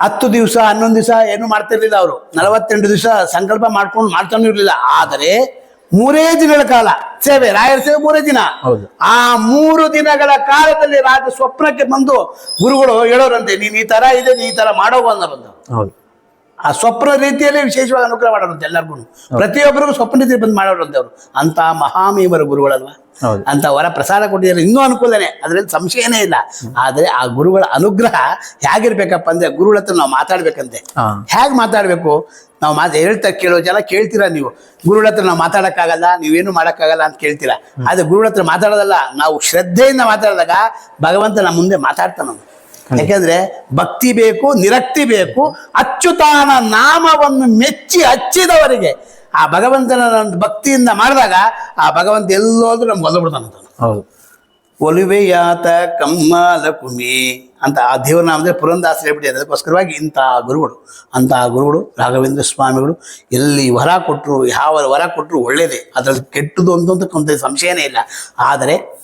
ಹತ್ತು ದಿವಸ ಹನ್ನೊಂದು ದಿವಸ ಏನು ಮಾಡ್ತಿರ್ಲಿಲ್ಲ ಅವರು. ನಲವತ್ತೆಂಟು ದಿವಸ ಸಂಕಲ್ಪ ಮಾಡ್ಕೊಂಡು ಮಾಡ್ತಾನೂ ಇರಲಿಲ್ಲ. ಆದರೆ ಮೂರೇ ದಿನಗಳ ಕಾಲ ಸೇವೆ ರಾಯರ ಸೇವೆ ಮೂರೇ ದಿನ. ಹೌದು. ಆ ಮೂರು ದಿನಗಳ ಕಾಲದಲ್ಲಿ ರಾಜ ಸ್ವಪ್ನಕ್ಕೆ ಬಂದು ಗುರುಗಳು ಹೇಳೋರಂತೆ ನೀನು ಈ ತರ ಇದೆ ನೀ ಈ ತರ ಮಾಡೋ ಬಂದ. ಹೌದು. ಆ ಸ್ವಪ್ನ ರೀತಿಯಲ್ಲಿ ವಿಶೇಷವಾಗಿ ಅನುಗ್ರಹ ಮಾಡೋರಂತೆ ಎಲ್ಲರಿಗೂ ಪ್ರತಿಯೊಬ್ಬರಿಗೂ ಸ್ವಪ್ನ ರೀತಿ ಬಂದು ಮಾಡೋರಂತೆ ಅವರು. ಅಂತ ಮಹಾಮೀಮರ ಗುರುಗಳಲ್ವಾ. ಅಂತ ವರ ಪ್ರಸಾದ ಕೊಟ್ಟಿದ್ದಾರೆ. ಇನ್ನೂ ಅನುಕೂಲನೇ. ಅದರಲ್ಲಿ ಸಂಶಯನೇ ಇಲ್ಲ. ಆದರೆ ಆ ಗುರುಗಳ ಅನುಗ್ರಹ ಹೇಗಿರ್ಬೇಕಪ್ಪ ಅಂದ್ರೆ ಗುರುಗಳ ಹತ್ರ ನಾವು ಮಾತಾಡ್ಬೇಕಂತೆ. ಹೇಗೆ ಮಾತಾಡಬೇಕು? ನಾವು ಮಾತು ಹೇಳ್ತಾ ಕೇಳೋ ಜನ ಕೇಳ್ತೀರಾ ನೀವು? ಗುರುಗಳ ಹತ್ರ ನಾವು ಮಾತಾಡೋಕ್ಕಾಗಲ್ಲ ನೀವೇನು ಮಾಡೋಕ್ಕಾಗಲ್ಲ ಅಂತ ಕೇಳ್ತೀರಾ? ಆದರೆ ಗುರುಗಳ ಹತ್ರ ಮಾತಾಡೋದಲ್ಲ. ನಾವು ಶ್ರದ್ಧೆಯಿಂದ ಮಾತಾಡಿದಾಗ ಭಗವಂತ ನಮ್ಮ ಮುಂದೆ ಮಾತಾಡ್ತಾನ. ಯಾಕೆಂದ್ರೆ ಭಕ್ತಿ ಬೇಕು ನಿರಕ್ತಿ ಬೇಕು ಅಚ್ಚುತಾನ ನಾಮವನ್ನು ಮೆಚ್ಚಿ ಹಚ್ಚಿದವರಿಗೆ ಆ ಭಗವಂತನ ಒಂದು ಭಕ್ತಿಯಿಂದ ಮಾಡಿದಾಗ ಆ ಭಗವಂತ ಎಲ್ಲೋದ್ರೂ ನಮ್ಗೆ ಒದಬಿಡ್ತಾನಂತ ಹೌದು. ಒಲುವೆಯಾತ ಕಮ್ಮಲ ಕುಮಿ ಅಂತ ಆ ದೇವರ ನಾಮದ ಪುರಂದಾಸರು ಹೇಳ್ಬಿಟ್ಟಿದ್ದಾರೆ ಅದಕ್ಕೋಸ್ಕರವಾಗಿ ಇಂತಹ ಗುರುಗಳು ಅಂತಹ ಗುರುಗಳು ರಾಘವೇಂದ್ರ ಸ್ವಾಮಿಗಳು ಎಲ್ಲಿ ವರ ಕೊಟ್ಟರು ಯಾವ ವರ ಕೊಟ್ಟರು ಒಳ್ಳೇದೇ. ಅದರಲ್ಲಿ ಕೆಟ್ಟದ್ದು ಅಂತ ಸಂಶಯನೇ ಇಲ್ಲ. ಆದರೆ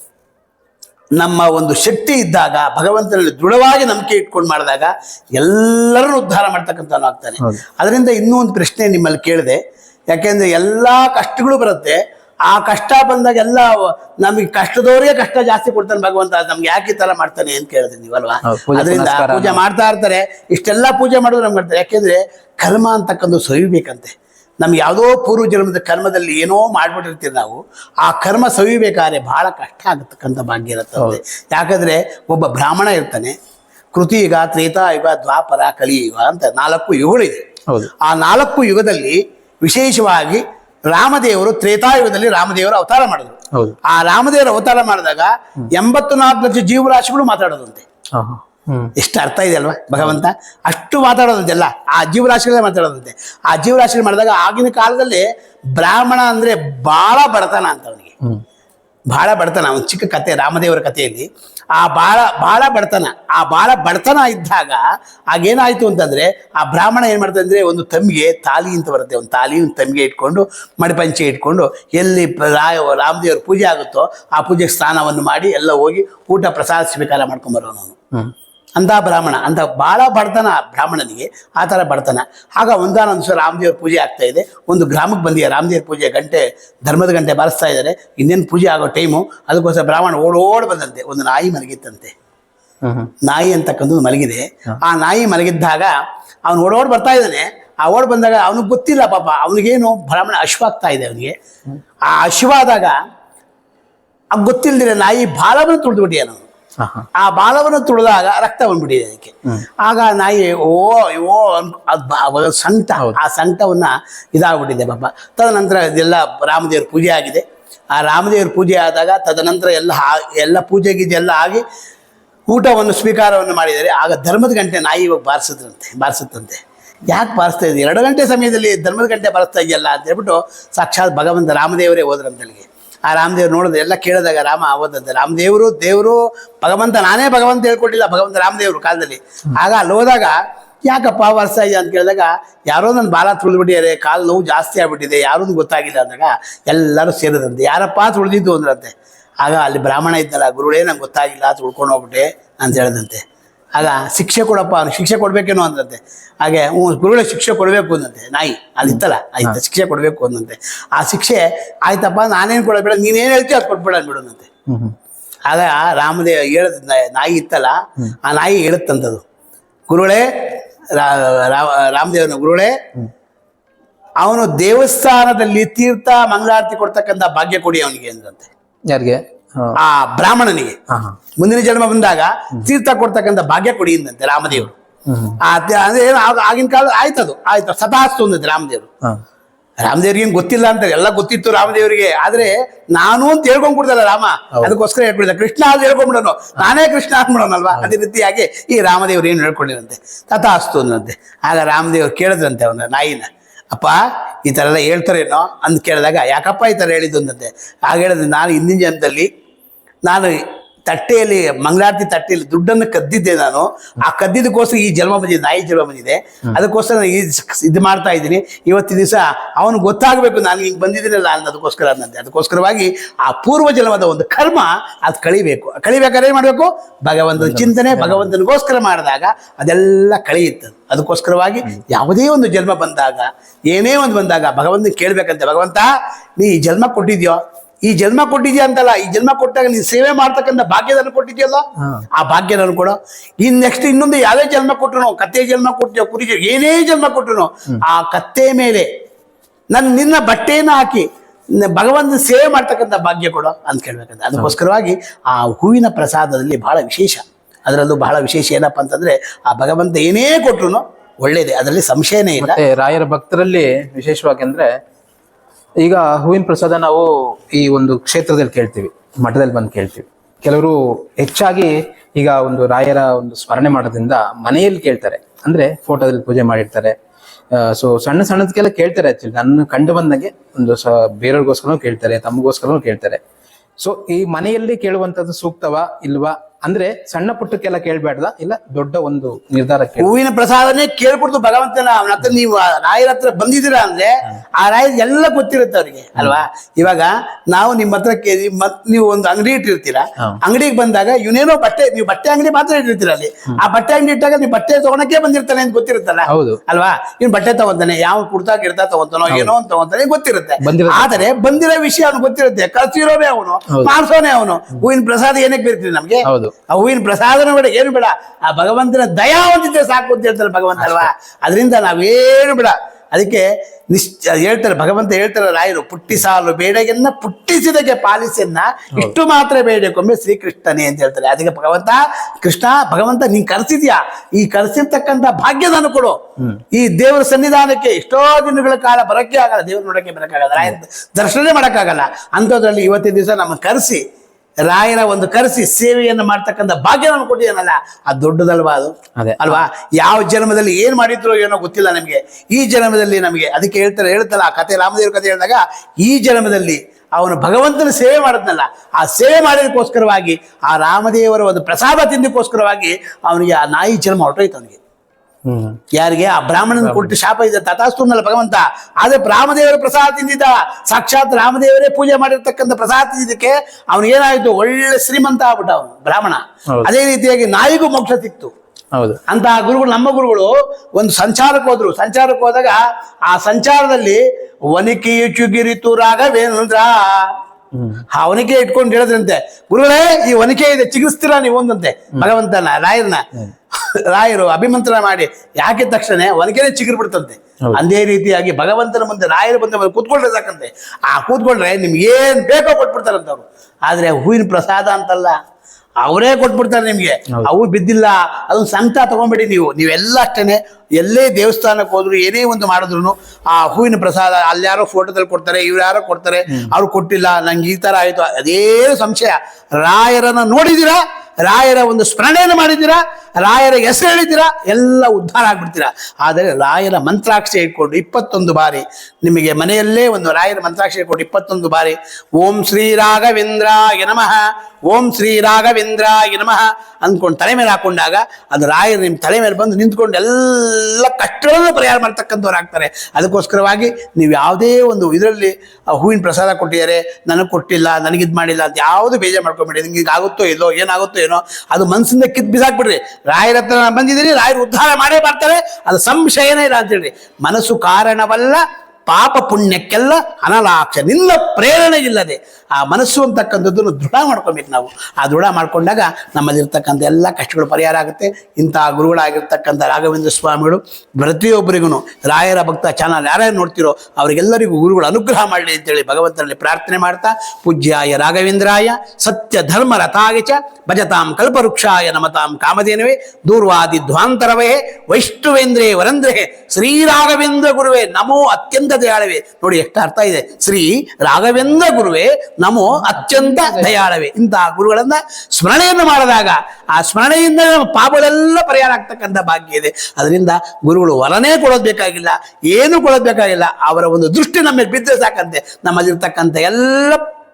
ನಮ್ಮ ಒಂದು ಶಕ್ತಿ ಇದ್ದಾಗ ಭಗವಂತನಲ್ಲಿ ದೃಢವಾಗಿ ನಂಬಿಕೆ ಇಟ್ಕೊಂಡು ಮಾಡಿದಾಗ ಎಲ್ಲರನ್ನು ಉದ್ಧಾರ ಮಾಡ್ತಕ್ಕಂಥ ಆಗ್ತಾನೆ. ಅದರಿಂದ ಇನ್ನೂ ಒಂದು ಪ್ರಶ್ನೆ ನಿಮ್ಮಲ್ಲಿ ಕೇಳಿದೆ. ಯಾಕೆಂದ್ರೆ ಎಲ್ಲ ಕಷ್ಟಗಳು ಬರುತ್ತೆ. ಆ ಕಷ್ಟ ಬಂದಾಗ ಎಲ್ಲ ನಮಗೆ ಕಷ್ಟದವರಿಗೆ ಕಷ್ಟ ಜಾಸ್ತಿ ಕೊಡ್ತಾನೆ ಭಗವಂತ. ನಮ್ಗೆ ಯಾಕೆ ಈ ತರ ಮಾಡ್ತಾನೆ ಅಂತ ಕೇಳಿದ್ರಿ ನೀವಲ್ವಾ ಅದರಿಂದ ಪೂಜೆ ಮಾಡ್ತಾ ಇರ್ತಾರೆ. ಇಷ್ಟೆಲ್ಲ ಪೂಜೆ ಮಾಡೋದು ನಮ್ಗೆ ಮಾಡ್ತಾರೆ ಯಾಕೆಂದ್ರೆ ಕರ್ಮ ಅಂತಕ್ಕಂಥ ಸವಿಬೇಕಂತೆ ನಮ್ಗೆ ಯಾವುದೋ ಪೂರ್ವ ಜನ್ಮದ ಕರ್ಮದಲ್ಲಿ ಏನೋ ಮಾಡಿಬಿಟ್ಟಿರ್ತೀವಿ ನಾವು ಆ ಕರ್ಮ ಸವಿಬೇಕಾದ್ರೆ ಬಹಳ ಕಷ್ಟ ಆಗತಕ್ಕಂಥ ಭಾಗ್ಯ ಇರುತ್ತೆ ಯಾಕಂದ್ರೆ ಒಬ್ಬ ಬ್ರಾಹ್ಮಣ ಇರ್ತಾನೆ ಕೃತಿಯುಗ ತ್ರೇತಾಯುಗ ದ್ವಾಪರ ಕಲಿಯುಗ ಅಂತ ನಾಲ್ಕು ಯುಗಗಳಿದೆ. ಹೌದು. ಆ ನಾಲ್ಕು ಯುಗದಲ್ಲಿ ವಿಶೇಷವಾಗಿ ರಾಮದೇವರು ತ್ರೇತಾಯುಗದಲ್ಲಿ ರಾಮದೇವರು ಅವತಾರ ಮಾಡಿದ್ರು. ಹೌದು. ಆ ರಾಮದೇವರ ಅವತಾರ ಮಾಡಿದಾಗ ಎಂಬತ್ತು ನಾಲ್ಕು ಲಕ್ಷ ಜೀವರಾಶಿಗಳು ಮಾತಾಡೋದಂತೆ. ಎಷ್ಟು ಅರ್ಥ ಇದೆ ಅಲ್ವಾ? ಭಗವಂತ? ಅಷ್ಟು ಮಾತಾಡೋದಂತೆಲ್ಲ ಆ ಜೀವರಾಶಿಗಳೇ ಮಾತಾಡೋದಂತೆ. ಆ ಜೀವರಾಶಿಗಳು ಮಾಡಿದಾಗ ಆಗಿನ ಕಾಲದಲ್ಲಿ ಬ್ರಾಹ್ಮಣ ಅಂದ್ರೆ ಬಹಳ ಬಡತನ ಅಂತ ಅವನಿಗೆ. ಬಹಳ ಬಡತನ ಒಂದು ಚಿಕ್ಕ ಕತೆ ರಾಮದೇವರ ಕಥೆಯಲ್ಲಿ. ಆ ಬಾಳ ಬಹಳ ಬಡತನ ಆ ಬಹಳ ಬಡತನ ಇದ್ದಾಗ ಆಗೇನಾಯ್ತು ಅಂತಂದ್ರೆ ಆ ಬ್ರಾಹ್ಮಣ ಏನ್ ಮಾಡ್ತಾನೆ ಅಂದ್ರೆ ಒಂದು ತಮ್ಮಿಗೆ ತಾಲಿ ಅಂತ ಬರುತ್ತೆ. ಒಂದು ತಾಲಿ ಒಂದು ತಮ್ಮಿಗೆ ಇಟ್ಕೊಂಡು ಮಡಿಪಂಚೆ ಇಟ್ಕೊಂಡು ಎಲ್ಲಿ ರಾಯ ರಾಮದೇವ್ರ ಪೂಜೆ ಆಗುತ್ತೋ ಆ ಪೂಜೆಗೆ ಸ್ನಾನವನ್ನು ಮಾಡಿ ಎಲ್ಲ ಹೋಗಿ ಊಟ ಪ್ರಸಾದ ಸ್ವೀಕಾರ ಮಾಡ್ಕೊಂಬರೋನು ಅವನು. ಅಂತ ಬ್ರಾಹ್ಮಣ ಅಂತ ಭಾಳ ಬಡತನ ಬ್ರಾಹ್ಮಣನಿಗೆ ಆ ಥರ ಬಡತನ. ಆಗ ಒಂದಾನೊಂದು ಸಲ ರಾಮದೇವ್ರ ಪೂಜೆ ಆಗ್ತಾ ಇದೆ. ಒಂದು ಗ್ರಾಮಕ್ಕೆ ಬಂದಿದೆ ರಾಮದೇವ್ರ ಪೂಜೆ ಗಂಟೆ ಧರ್ಮದ ಗಂಟೆ ಬಾರಿಸ್ತಾ ಇದ್ದಾರೆ. ಇನ್ನೇನು ಪೂಜೆ ಆಗೋ ಟೈಮು ಅದಕ್ಕೋಸ್ಕರ ಬ್ರಾಹ್ಮಣ ಓಡೋಡ್ ಬಂದಂತೆ ಒಂದು ನಾಯಿ ಮಲಗಿತ್ತಂತೆ. ನಾಯಿ ಅಂತಕ್ಕಂಥದ್ದು ಮಲಗಿದೆ. ಆ ನಾಯಿ ಮಲಗಿದ್ದಾಗ ಅವನು ಓಡೋಡ್ ಬರ್ತಾ ಇದ್ದಾನೆ. ಆ ಓಡ್ ಬಂದಾಗ ಅವನಿಗೆ ಗೊತ್ತಿಲ್ಲ ಪಾಪ ಅವನಿಗೇನು ಬ್ರಾಹ್ಮಣ ಅಶ್ವಾಗ್ತಾ ಇದೆ ಅವನಿಗೆ. ಆ ಅಶ್ವಾದಾಗ ಆ ಗೊತ್ತಿಲ್ಲದಿರ ನಾಯಿ ಬಾಲವನ್ನು ತುಳಿದ್ಬಿಟ್ಟಿಯ ನಾನು ಆ ಬಾಲವನ್ನು ತುಳಿದಾಗ ರಕ್ತ ಬಂದ್ಬಿಟ್ಟಿದೆ ಅದಕ್ಕೆ. ಆಗ ನಾಯಿ ಓ ಓ ಅದು ಸಂಕಟ ಆ ಸಂಕಟವನ್ನ ಇದಾಗ್ಬಿಟ್ಟಿದೆ ಪಾಪ. ತದನಂತರ ಇದೆಲ್ಲ ರಾಮದೇವ್ರ ಪೂಜೆ ಆಗಿದೆ. ಆ ರಾಮದೇವ್ರ ಪೂಜೆ ಆದಾಗ ತದನಂತರ ಎಲ್ಲ ಎಲ್ಲ ಪೂಜೆ ಗೀಜೆಲ್ಲ ಆಗಿ ಊಟವನ್ನು ಸ್ವೀಕಾರವನ್ನು ಮಾಡಿದರೆ ಆಗ ಧರ್ಮದ ಗಂಟೆ ನಾಯಿ ಇವಾಗ ಬಾರಿಸಿದ್ರಂತೆ ಬಾರಿಸುತ್ತಂತೆ. ಯಾಕೆ ಬಾರಿಸ್ತಾ ಇದೆ? ಎರಡು ಗಂಟೆ ಸಮಯದಲ್ಲಿ ಧರ್ಮದ ಗಂಟೆ ಬಾರಿಸ್ತಾ ಇದೆಯಲ್ಲ ಅಂತ ಹೇಳ್ಬಿಟ್ಟು ಸಾಕ್ಷಾತ್ ಭಗವಂತ ರಾಮದೇವರೇ ಹೋದ್ರಂತೆ ಅಲ್ಲಿಗೆ. ಆ ರಾಮದೇವ್ರು ನೋಡಿದ್ರೆ ಎಲ್ಲ ಕೇಳಿದಾಗ ರಾಮ ಅವತ್ತಂತೆ ರಾಮದೇವರು, ದೇವರು, ಭಗವಂತ ನಾನೇ ಭಗವಂತ ಹೇಳ್ಕೊಟ್ಟಿಲ್ಲ, ಭಗವಂತ ರಾಮದೇವರು ಕಾಲದಲ್ಲಿ. ಆಗ ಅಲ್ಲಿ ಹೋದಾಗ, ಯಾಕಪ್ಪ ವರ್ಷ ಇದೆ ಅಂತ ಕೇಳಿದಾಗ, ಯಾರೋ ನನ್ನ ಬಾಲ ತುಳಿದ್ಬಿಟ್ಟಿದ್ದಾರೆ, ಕಾಲು ನೋವು ಜಾಸ್ತಿ ಆಗ್ಬಿಟ್ಟಿದೆ ಯಾರೂ ಗೊತ್ತಾಗಿಲ್ಲ ಅಂದಾಗ ಎಲ್ಲರೂ ಸೇರಿದಂತೆ. ಯಾರಪ್ಪ ತುಳಿದಿದ್ದು ಅಂದ್ರಂತೆ. ಆಗ ಅಲ್ಲಿ ಬ್ರಾಹ್ಮಣ ಇದ್ದಲ್ಲ ಗುರುಗಳೇ ನಂಗೆ ಗೊತ್ತಾಗಿಲ್ಲ, ತುಳ್ಕೊಂಡು ಹೋಗ್ಬಿಟ್ಟೆ ಅಂತ ಹೇಳ್ದಂತೆ. ಆಗ ಶಿಕ್ಷೆ ಕೊಡಪ್ಪ ಅವ್ನಿಗೆ ಶಿಕ್ಷೆ ಕೊಡ್ಬೇಕೇನೋ ಅಂದಂತೆ ಹಾಗೆ ಹ್ಞೂ ಗುರುಗಳೇ ಶಿಕ್ಷೆ ಕೊಡಬೇಕು ಅಂದಂತೆ ನಾಯಿ ಅಲ್ಲಿತ್ತಲ್ಲ ಆಯ್ತು ಶಿಕ್ಷೆ ಕೊಡಬೇಕು ಅಂದಂತೆ ಆ ಶಿಕ್ಷೆ ಆಯ್ತಪ್ಪ ನಾನೇನು ಕೊಡಬೇಡ ನೀನೇನು ಹೇಳ್ತೀಯ ಅದು ಕೊಟ್ಬೇಡ ಅಂದ್ಬಿಡೋದಂತೆ ಆಗ ರಾಮದೇವ ಹೇಳದ ನಾಯಿ ಇತ್ತಲ್ಲ ಆ ನಾಯಿ ಹೇಳುತ್ತಂಥದ್ದು ಗುರುಗಳೇ ರಾಮದೇವನ ಗುರುಗಳೇ ಅವನು ದೇವಸ್ಥಾನದಲ್ಲಿ ತೀರ್ಥ ಮಂಗಳಾರತಿ ಕೊಡ್ತಕ್ಕಂಥ ಭಾಗ್ಯ ಕೊಡಿ ಅವನಿಗೆ ಅಂದ್ರಂತೆ. ಯಾರಿಗೆ? ಆ ಬ್ರಾಹ್ಮಣನಿಗೆ. ಮುಂದಿನ ಜನ್ಮ ಬಂದಾಗ ತೀರ್ಥ ಕೊಡ್ತಕ್ಕಂಥ ಭಾಗ್ಯ ಕೊಡಿ ಅಂದಂತೆ ರಾಮದೇವರು. ಅಂದ್ರೆ ಏನು ಆಗಿನ ಕಾಲ ಆಯ್ತದು. ಆಯ್ತು ಸತಾಸ್ತು ಅಂದಂತೆ ರಾಮದೇವರು. ರಾಮದೇವ್ರಿಗೆ ಏನ್ ಗೊತ್ತಿಲ್ಲ ಅಂತ ಎಲ್ಲ ಗೊತ್ತಿತ್ತು ರಾಮದೇವರಿಗೆ. ಆದ್ರೆ ನಾನು ಅಂತ ಹೇಳ್ಕೊಂಡ್ ಕೊಡ್ತಲ್ಲ ರಾಮ. ಅದಕ್ಕೋಸ್ಕರ ಹೇಳ್ಕೊಡಿದ ಕೃಷ್ಣ ಅದು ಹೇಳ್ಕೊಂಡ್ಬಿಡೋನು. ನಾನೇ ಕೃಷ್ಣ ಅಂದ್ಬಿಡೋನಲ್ವಾ? ಅದೇ ರೀತಿಯಾಗಿ ಈ ರಾಮದೇವ್ರು ಏನು ಹೇಳ್ಕೊಂಡಿರಂತೆ ತಥಾಸ್ತು ಅಂದಂತೆ. ಆಗ ರಾಮದೇವ್ರು ಕೇಳಿದ್ರಂತೆ ಅವನ ನಾಯಿನ. ಅಪ್ಪ ಈ ಥರ ಎಲ್ಲ ಹೇಳ್ತಾರೇನೋ ಅಂತ ಕೇಳಿದಾಗ ಯಾಕಪ್ಪ ಈ ಥರ ಹೇಳಿದ್ದು ಅಂದಂತೆ? ಆಗ ಹೇಳಿದ್ರೆ ನಾನು ಹಿಂದಿನ ಜನ್ಮದಲ್ಲಿ ನಾನು ತಟ್ಟೆಯಲ್ಲಿ ಮಂಗಳಾರತಿ ತಟ್ಟೆಯಲ್ಲಿ ದುಡ್ಡನ್ನು ಕದ್ದಿದ್ದೆ ನಾನು. ಆ ಕದ್ದಿದ್ದಕ್ಕೋಸ್ಕರ ಈ ಜನ್ಮ ಬಂದಿದೆ ನಾಯಿ ಜನ್ಮ ಬಂದಿದೆ. ಅದಕ್ಕೋಸ್ಕರ ನಾನು ಈ ಇದು ಮಾಡ್ತಾ ಇದ್ದೀನಿ. ಇವತ್ತಿನ ದಿವಸ ಅವನು ಗೊತ್ತಾಗಬೇಕು ನಾನು ಹಿಂಗೆ ಬಂದಿದ್ದೀನಲ್ಲ ಅದಕ್ಕೋಸ್ಕರ ಅನ್ನಂತೆ ಅದಕ್ಕೋಸ್ಕರವಾಗಿ ಆ ಪೂರ್ವ ಜನ್ಮದ ಒಂದು ಕರ್ಮ ಅದು ಕಳಿಬೇಕು. ಕಳಿಬೇಕಾದ್ರೆ ಏನು ಮಾಡಬೇಕು? ಭಗವಂತನ ಚಿಂತನೆ ಭಗವಂತನಿಗೋಸ್ಕರ ಮಾಡಿದಾಗ ಅದೆಲ್ಲ ಕಳೆಯುತ್ತೆ. ಅದಕ್ಕೋಸ್ಕರವಾಗಿ ಯಾವುದೇ ಒಂದು ಜನ್ಮ ಬಂದಾಗ ಏನೇ ಒಂದು ಬಂದಾಗ ಭಗವಂತನ ಕೇಳಬೇಕಂತೆ ಭಗವಂತ ನೀ ಈ ಜನ್ಮ ಕೊಟ್ಟಿದ್ಯೋ? ಈ ಜನ್ಮ ಕೊಟ್ಟಿದ್ಯಾ ಅಂತಲ್ಲ ಈ ಜನ್ಮ ಕೊಟ್ಟಾಗ ನೀನ್ ಸೇವೆ ಮಾಡ್ತಕ್ಕಂಥ ಭಾಗ್ಯದನ್ನು ಕೊಟ್ಟಿದ್ಯಲ್ಲ ಆ ಭಾಗ್ಯದನ್ನು ಕೊಡ. ಇನ್ ನೆಕ್ಸ್ಟ್ ಇನ್ನೊಂದು ಯಾವ್ದೇ ಜನ್ಮ ಕೊಟ್ಟರು ಕತ್ತೆ ಜನ್ಮ ಕೊಟ್ಟಿಯೋ ಕುರಿ ಏನೇ ಜನ್ಮ ಕೊಟ್ಟರು ಆ ಕತ್ತೆ ಮೇಲೆ ನನ್ನ ನಿನ್ನ ಬಟ್ಟೆಯನ್ನು ಹಾಕಿ ಭಗವಂತನ ಸೇವೆ ಮಾಡ್ತಕ್ಕಂಥ ಭಾಗ್ಯ ಕೊಡು ಅಂತ ಕೇಳ್ಬೇಕಂತ. ಅದಕ್ಕೋಸ್ಕರವಾಗಿ ಆ ಹೂವಿನ ಪ್ರಸಾದದಲ್ಲಿ ಬಹಳ ವಿಶೇಷ. ಅದರಲ್ಲೂ ಬಹಳ ವಿಶೇಷ ಏನಪ್ಪ ಅಂತಂದ್ರೆ ಆ ಭಗವಂತ ಏನೇ ಕೊಟ್ರು ಒಳ್ಳೇದೇ ಅದರಲ್ಲಿ ಸಂಶಯನೇ ಇಲ್ಲ. ರಾಯರ ಭಕ್ತರಲ್ಲಿ ವಿಶೇಷವಾಗಿ ಅಂದ್ರೆ ಈಗ ಹೂವಿನ ಪ್ರಸಾದ ನಾವು ಈ ಒಂದು ಕ್ಷೇತ್ರದಲ್ಲಿ ಕೇಳ್ತೀವಿ, ಮಠದಲ್ಲಿ ಬಂದು ಕೇಳ್ತೀವಿ. ಕೆಲವರು ಹೆಚ್ಚಾಗಿ ಈಗ ಒಂದು ರಾಯರ ಒಂದು ಸ್ಮರಣೆ ಮಾಡೋದ್ರಿಂದ ಮನೆಯಲ್ಲಿ ಕೇಳ್ತಾರೆ. ಅಂದ್ರೆ ಫೋಟೋದಲ್ಲಿ ಪೂಜೆ ಮಾಡಿರ್ತಾರೆ. ಸೊ ಸಣ್ಣ ಸಣ್ಣದಕ್ಕೆಲ್ಲ ಕೇಳ್ತಾರೆ ಆಕ್ಚುಲಿ ನನ್ನ ಕಂಡು ಬಂದಂಗೆ ಒಂದು ಸ ಬೇರೆಯವ್ರಿಗೋಸ್ಕರ ಕೇಳ್ತಾರೆ ತಮಗೋಸ್ಕರ ಕೇಳ್ತಾರೆ. ಸೊ ಈ ಮನೆಯಲ್ಲಿ ಕೇಳುವಂತದ್ದು ಸೂಕ್ತವಾ ಇಲ್ವಾ? ಅಂದ್ರೆ ಸಣ್ಣ ಪುಟ್ಟಕ್ಕೆಲ್ಲ ಕೇಳ್ಬೇಡ್ದ? ಇಲ್ಲ ದೊಡ್ಡ ಒಂದು ನಿರ್ಧಾರ ಹೂವಿನ ಪ್ರಸಾದನೇ ಕೇಳ್ಬಿಡ್ತು ಭಗವಂತನ. ಅವನ ಹತ್ರ ನೀವು ಆ ರಾಯರ ಹತ್ರ ಬಂದಿದ್ದೀರಾ ಅಂದ್ರೆ ಆ ರಾಯರ್ ಎಲ್ಲ ಗೊತ್ತಿರುತ್ತೆ ಅವ್ರಿಗೆ ಅಲ್ವಾ? ಇವಾಗ ನಾವು ನಿಮ್ಮ ಹತ್ರ ಕೇಳಿ ಮತ್ ನೀವು ಒಂದು ಅಂಗಡಿ ಇಟ್ಟಿರ್ತೀರಾ. ಅಂಗಡಿಗೆ ಬಂದಾಗ ಇವನೇನೋ ಬಟ್ಟೆ ನೀವು ಬಟ್ಟೆ ಅಂಗಡಿ ಮಾತ್ರ ಇಟ್ಟಿರ್ತೀರ ಅಲ್ಲಿ? ಆ ಬಟ್ಟೆ ಅಂಗಡಿ ಇಟ್ಟಾಗ ನೀವು ಬಟ್ಟೆ ತಗೊಳಕ್ಕೆ ಬಂದಿರ್ತಾನೆ ಅಂತ ಗೊತ್ತಿರುತ್ತಲ್ಲ? ಹೌದು. ಅಲ್ವಾ? ಇವ್ನು ಬಟ್ಟೆ ತಗೊಂತಾನೆ ಯಾವ ಕುರ್ತಾ ಗಿರ್ತಾ ತಗೊಂತಾನೋ ಏನೋ ಅಂತ ತಗೊಂತಾನೆ ಗೊತ್ತಿರುತ್ತೆ. ಆದರೆ ಬಂದಿರೋ ವಿಷಯ ಅವ್ನು ಗೊತ್ತಿರುತ್ತೆ. ಕಳ್ಸಿರೋನೇ ಅವನು. ಮಾಡ್ಸೋನೆ ಅವನು. ಹೂವಿನ ಪ್ರಸಾದ ಏನಕ್ಕೆ ಬೇಡ್ತೀರಿ ನಮ್ಗೆ? ಹೌದು. ಆ ಹೂವಿನ ಪ್ರಸಾದನ ಬೇಡ ಏನು ಬೇಡ. ಆ ಭಗವಂತನ ದಯಾ ಹೊಂದಿದ್ದೆ ಸಾಕು ಅಂತ ಹೇಳ್ತಾರೆ ಭಗವಂತ ಅಲ್ವಾ? ಅದರಿಂದ ನಾವೇನು ಬೇಡ. ಅದಕ್ಕೆ ನಿಶ್ಚ ಹೇಳ್ತಾರೆ ಭಗವಂತ ಹೇಳ್ತಾರೆ ರಾಯರು ಪುಟ್ಟಿ ಸಾಲು ಬೇಡಗೆನ್ನ ಪುಟ್ಟಿಸಿದಕ್ಕೆ ಪಾಲಿಸನ್ನ ಇಷ್ಟು ಮಾತ್ರ ಬೇಡಕ್ಕೊಮ್ಮೆ ಶ್ರೀಕೃಷ್ಣನೇ ಅಂತ ಹೇಳ್ತಾರೆ. ಅದಕ್ಕೆ ಭಗವಂತ ಕೃಷ್ಣ ಭಗವಂತ ನೀನ್ ಕರೆಸಿದ್ಯಾ? ಈ ಕರೆಸಿರ್ತಕ್ಕಂಥ ಭಾಗ್ಯದಾನ ಕೊಡು. ಈ ದೇವರ ಸನ್ನಿಧಾನಕ್ಕೆ ಎಷ್ಟೋ ದಿನಗಳ ಕಾಲ ಬರಕ್ಕೆ ಆಗಲ್ಲ ದೇವ್ರ ನೋಡಕ್ಕೆ ಬರಕ್ಕಾಗಲ್ಲ ರಾಯ ದರ್ಶನ ಮಾಡಕ್ಕಾಗಲ್ಲ. ಅಂಥದ್ರಲ್ಲಿ ಇವತ್ತಿನ ದಿವಸ ನಮ್ಮ ಕರೆಸಿ. ರಾಯರ ಒಂದು ಕರೆಸಿ ಸೇವೆಯನ್ನು ಮಾಡ್ತಕ್ಕಂಥ ಭಾಗ್ಯ ನಾನು ಕೊಟ್ಟಿದ್ದಾನಲ್ಲ ಅದು ದೊಡ್ಡದಲ್ವಾ ಅದು? ಅದೇ. ಅಲ್ವಾ? ಯಾವ ಜನ್ಮದಲ್ಲಿ ಏನ್ ಮಾಡಿದ್ರು ಏನೋ ಗೊತ್ತಿಲ್ಲ ನಮಗೆ. ಈ ಜನ್ಮದಲ್ಲಿ ನಮಗೆ ಅದಕ್ಕೆ ಹೇಳ್ತಾರೆ ಹೇಳ್ತಲ್ಲ ಆ ಕತೆ ರಾಮದೇವ್ರ ಕತೆ ಹೇಳಿದಾಗ ಈ ಜನ್ಮದಲ್ಲಿ ಅವನು ಭಗವಂತನ ಸೇವೆ ಮಾಡಿದ್ನಲ್ಲ ಆ ಸೇವೆ ಮಾಡೋದಕ್ಕೋಸ್ಕರವಾಗಿ ಆ ರಾಮದೇವರ ಒಂದು ಪ್ರಸಾದ ತಿಂದಕ್ಕೋಸ್ಕರವಾಗಿ ಅವನಿಗೆ ಆ ನಾಯಿ ಜನ್ಮ ಹೊರಟೋಯ್ತು ಅವನಿಗೆ. ಯಾರಿಗೆ? ಆ ಬ್ರಾಹ್ಮಣನ ಕೊಟ್ಟು ಶಾಪ ಇದೆ ತಥಾಸ್ತುನಲ್ಲ ಭಗವಂತ. ಆದ್ರೆ ರಾಮದೇವರ ಪ್ರಸಾದ ತಿಂದಿದ್ದ. ಸಾಕ್ಷಾತ್ ರಾಮದೇವರೇ ಪೂಜೆ ಮಾಡಿರ್ತಕ್ಕಂಥ ಪ್ರಸಾದ ತಿಂದಿದ್ದಕ್ಕೆ ಅವನು ಏನಾಯ್ತು? ಒಳ್ಳೆ ಶ್ರೀಮಂತ ಆಗ್ಬಿಟ್ಟ ಅವನು ಬ್ರಾಹ್ಮಣ. ಅದೇ ರೀತಿಯಾಗಿ ನಾಯಿಗೂ ಮೋಕ್ಷ ಸಿಕ್ತು. ಹೌದು. ಅಂತ ಗುರುಗಳು ನಮ್ಮ ಗುರುಗಳು ಒಂದು ಸಂಚಾರಕ್ಕೆ ಹೋದ್ರು. ಸಂಚಾರಕ್ಕೆ ಹೋದಾಗ ಆ ಸಂಚಾರದಲ್ಲಿ ವನಿಕೆಯು ಚುಗಿರಿತು ರಾಘವೇಂದ್ರ. ಆ ಒನಕೆ ಇಟ್ಕೊಂಡು ಹೇಳಿದ್ರಂತೆ ಗುರುಗಳೇ ಈ ಒನಕೆ ಇದೆ ಚಿಗಿಸ್ತೀರಾ ನೀವು? ಒಂದಂತೆ ಭಗವಂತನ ರಾಯರ್ನ ರಾಯರು ಅಭಿಮಂತ್ರಣ ಮಾಡಿ ಯಾಕೆ ತಕ್ಷಣ ಒನಕೆನೆ ಚಿಗುರು ಬಿಡ್ತಂತೆ ಅದೇ ರೀತಿಯಾಗಿ ಭಗವಂತನ ಮುಂದೆ ರಾಯರು ಬಂದ ಮೇಲೆ ಕೂತ್ಕೊಂಡ್ರೆ ಸಾಕಂತೆ ಆ ಕೂತ್ಕೊಂಡ್ರೆ ನಿಮ್ಗೆ ಏನ್ ಬೇಕೋ ಕೊಟ್ಬಿಡ್ತಾರಂತ ಅವ್ರು. ಆದ್ರೆ ಹೂವಿನ ಪ್ರಸಾದ ಅಂತಲ್ಲ. ಅವರೇ ಕೊಟ್ಬಿಡ್ತಾರೆ ನಿಮ್ಗೆ. ಅವು ಬಿದ್ದಿಲ್ಲ ಅದನ್ನ ಸಂತ ತಗೊಂಬೇಡಿ ನೀವು. ನೀವೆಲ್ಲ ಅಷ್ಟೇನೆ ಎಲ್ಲೇ ದೇವಸ್ಥಾನಕ್ಕೆ ಹೋದ್ರು ಏನೇ ಒಂದು ಮಾಡಿದ್ರು ಆ ಹೂವಿನ ಪ್ರಸಾದ ಅಲ್ಯಾರೋ ಯಾರೋ ಫೋಟೋದಲ್ಲಿ ಕೊಡ್ತಾರೆ ಇವ್ರು ಯಾರೋ ಕೊಡ್ತಾರೆ ಅವ್ರು ಕೊಟ್ಟಿಲ್ಲ ನಂಗೆ ಈ ತರ ಆಯ್ತು. ಅದೇ ಸಂಶಯ. ರಾಯರನ್ನ ನೋಡಿದಿರಾ? ರಾಯರ ಒಂದು ಸ್ಮರಣೆಯನ್ನು ಮಾಡಿದ್ದೀರಾ? ರಾಯರ ಹೆಸರು ಹೇಳಿದ್ದೀರಾ? ಎಲ್ಲ ಉದ್ಧಾರ ಆಗ್ಬಿಡ್ತೀರಾ? ಆದರೆ ರಾಯರ ಮಂತ್ರಾಕ್ಷಿ ಇಟ್ಕೊಂಡು ಇಪ್ಪತ್ತೊಂದು ಬಾರಿ, ನಿಮಗೆ ಮನೆಯಲ್ಲೇ ಒಂದು ರಾಯರ ಮಂತ್ರಾಕ್ಷಿ ಇಟ್ಕೊಂಡು ಇಪ್ಪತ್ತೊಂದು ಬಾರಿ, ಓಂ ಶ್ರೀ ರಾಘವೇಂದ್ರಾಯ ನಮಃ, ಓಂ ಶ್ರೀ ರಾಘವೇಂದ್ರಾಯ ನಮಃ ಅಂದ್ಕೊಂಡು ತಲೆ ಮೇಲೆ ಹಾಕೊಂಡಾಗ ಅದು ರಾಯರು ನಿಮ್ಮ ತಲೆ ಮೇಲೆ ಬಂದು ನಿಂತ್ಕೊಂಡು ಎಲ್ಲ ಕಷ್ಟಗಳನ್ನು ಪರಿಹಾರ ಮಾಡ್ತಕ್ಕಂಥವ್ರು ಆಗ್ತಾರೆ. ಅದಕ್ಕೋಸ್ಕರವಾಗಿ ನೀವು ಯಾವುದೇ ಒಂದು ಇದರಲ್ಲಿ ಹೂವಿನ ಪ್ರಸಾದ ಕೊಟ್ಟಿದ್ದಾರೆ, ನನಗೆ ಕೊಟ್ಟಿಲ್ಲ ನನಗಿದು ಮಾಡಿಲ್ಲ ಅಂತ ಯಾವುದು ಬೇಜಾರು ಮಾಡ್ಕೊಂಬೇಡಿ. ನಿಮ್ಗೆ ಆಗುತ್ತೋ ಇಲ್ಲೋ, ಏನಾಗುತ್ತೋ ಏನೋ? ಅದು ಮನಸ್ಸಿಂದ ಕಿತ್ ಬಿಸಾಕ್ಬಿಡ್ರಿ. ರಾಯರ ಹತ್ರ ನಾನು ರಾಯರು ಉದ್ಧಾರ ಮಾಡೇ ಬರ್ತಾರೆ. ಅದು ಸಂಶಯನೇ ಇಲ್ಲ ಅಂತೇಳಿ ಮನಸ್ಸು ಕಾರಣವಲ್ಲ ಪಾಪ ಪುಣ್ಯಕ್ಕೆಲ್ಲ ಅನಲಾಕ್ಷ ನಿಲ್ಲ ಪ್ರೇರಣೆ ಇಲ್ಲದೆ. ಆ ಮನಸ್ಸು ಅಂತಕ್ಕಂಥದ್ದನ್ನು ದೃಢ ಮಾಡ್ಕೊಬೇಕು ನಾವು. ಆ ದೃಢ ಮಾಡ್ಕೊಂಡಾಗ ನಮ್ಮಲ್ಲಿರ್ತಕ್ಕಂಥ ಎಲ್ಲ ಕಷ್ಟಗಳು ಪರಿಹಾರ ಆಗುತ್ತೆ. ಇಂತಹ ಗುರುಗಳಾಗಿರ್ತಕ್ಕಂಥ ರಾಘವೇಂದ್ರ ಸ್ವಾಮಿಗಳು ಪ್ರತಿಯೊಬ್ಬರಿಗೂ ರಾಯರ ಭಕ್ತ ಚಾನಲ್ ಯಾರ್ಯಾರು ನೋಡ್ತಿರೋ, ಅವರಿಗೆಲ್ಲರಿಗೂ ಗುರುಗಳು ಅನುಗ್ರಹ ಮಾಡಲಿ ಅಂತೇಳಿ ಭಗವಂತನಲ್ಲಿ ಪ್ರಾರ್ಥನೆ ಮಾಡ್ತಾ, ಪೂಜ್ಯಾಯ ರಾಘವೇಂದ್ರಾಯ ಸತ್ಯ ಧರ್ಮ ರಥಾಗಿಚ ಭಜತಾಂ ಕಲ್ಪವೃಕ್ಷಾಯ ನಮತಾಂ ಕಾಮಧೇನವೇ, ದೂರ್ವಾದಿ ಧ್ವಾಂತರವೇ ವೈಷ್ಣುವೇಂದ್ರೇ ವರಂದ್ರೇ, ಶ್ರೀ ರಾಘವೇಂದ್ರ ಗುರುವೇ, ನಮೋ ಅತ್ಯಂತ ದಯಾಳವೇ. ನೋಡಿ, ಎಷ್ಟು ಅರ್ಥ ಇದೆ. ಶ್ರೀ ರಾಘವೇಂದ್ರ ಗುರುವೇ, ನಮೋ ಅತ್ಯಂತ ದಯಾಳವೇ. ಇಂತಹ ಗುರುಗಳನ್ನ ಸ್ಮರಣೆಯನ್ನು ಮಾಡಿದಾಗ, ಆ ಸ್ಮರಣೆಯಿಂದ ನಮ್ಮ ಪಾಪಗಳೆಲ್ಲ ಪರಿಹಾರ ಆಗ್ತಕ್ಕಂಥ ಭಾಗ್ಯ ಇದೆ. ಅದರಿಂದ ಗುರುಗಳು ವರನೇ ಕೊಡೋದು ಬೇಕಾಗಿಲ್ಲ, ಏನು ಕೊಡೋದು ಬೇಕಾಗಿಲ್ಲ. ಅವರ ಒಂದು ದೃಷ್ಟಿ ನಮಗೆ ಬಿದ್ದರೆ ಸಾಕಂತೆ. ನಮ್ಮಲ್ಲಿರ್ತಕ್ಕಂಥ ಎಲ್ಲ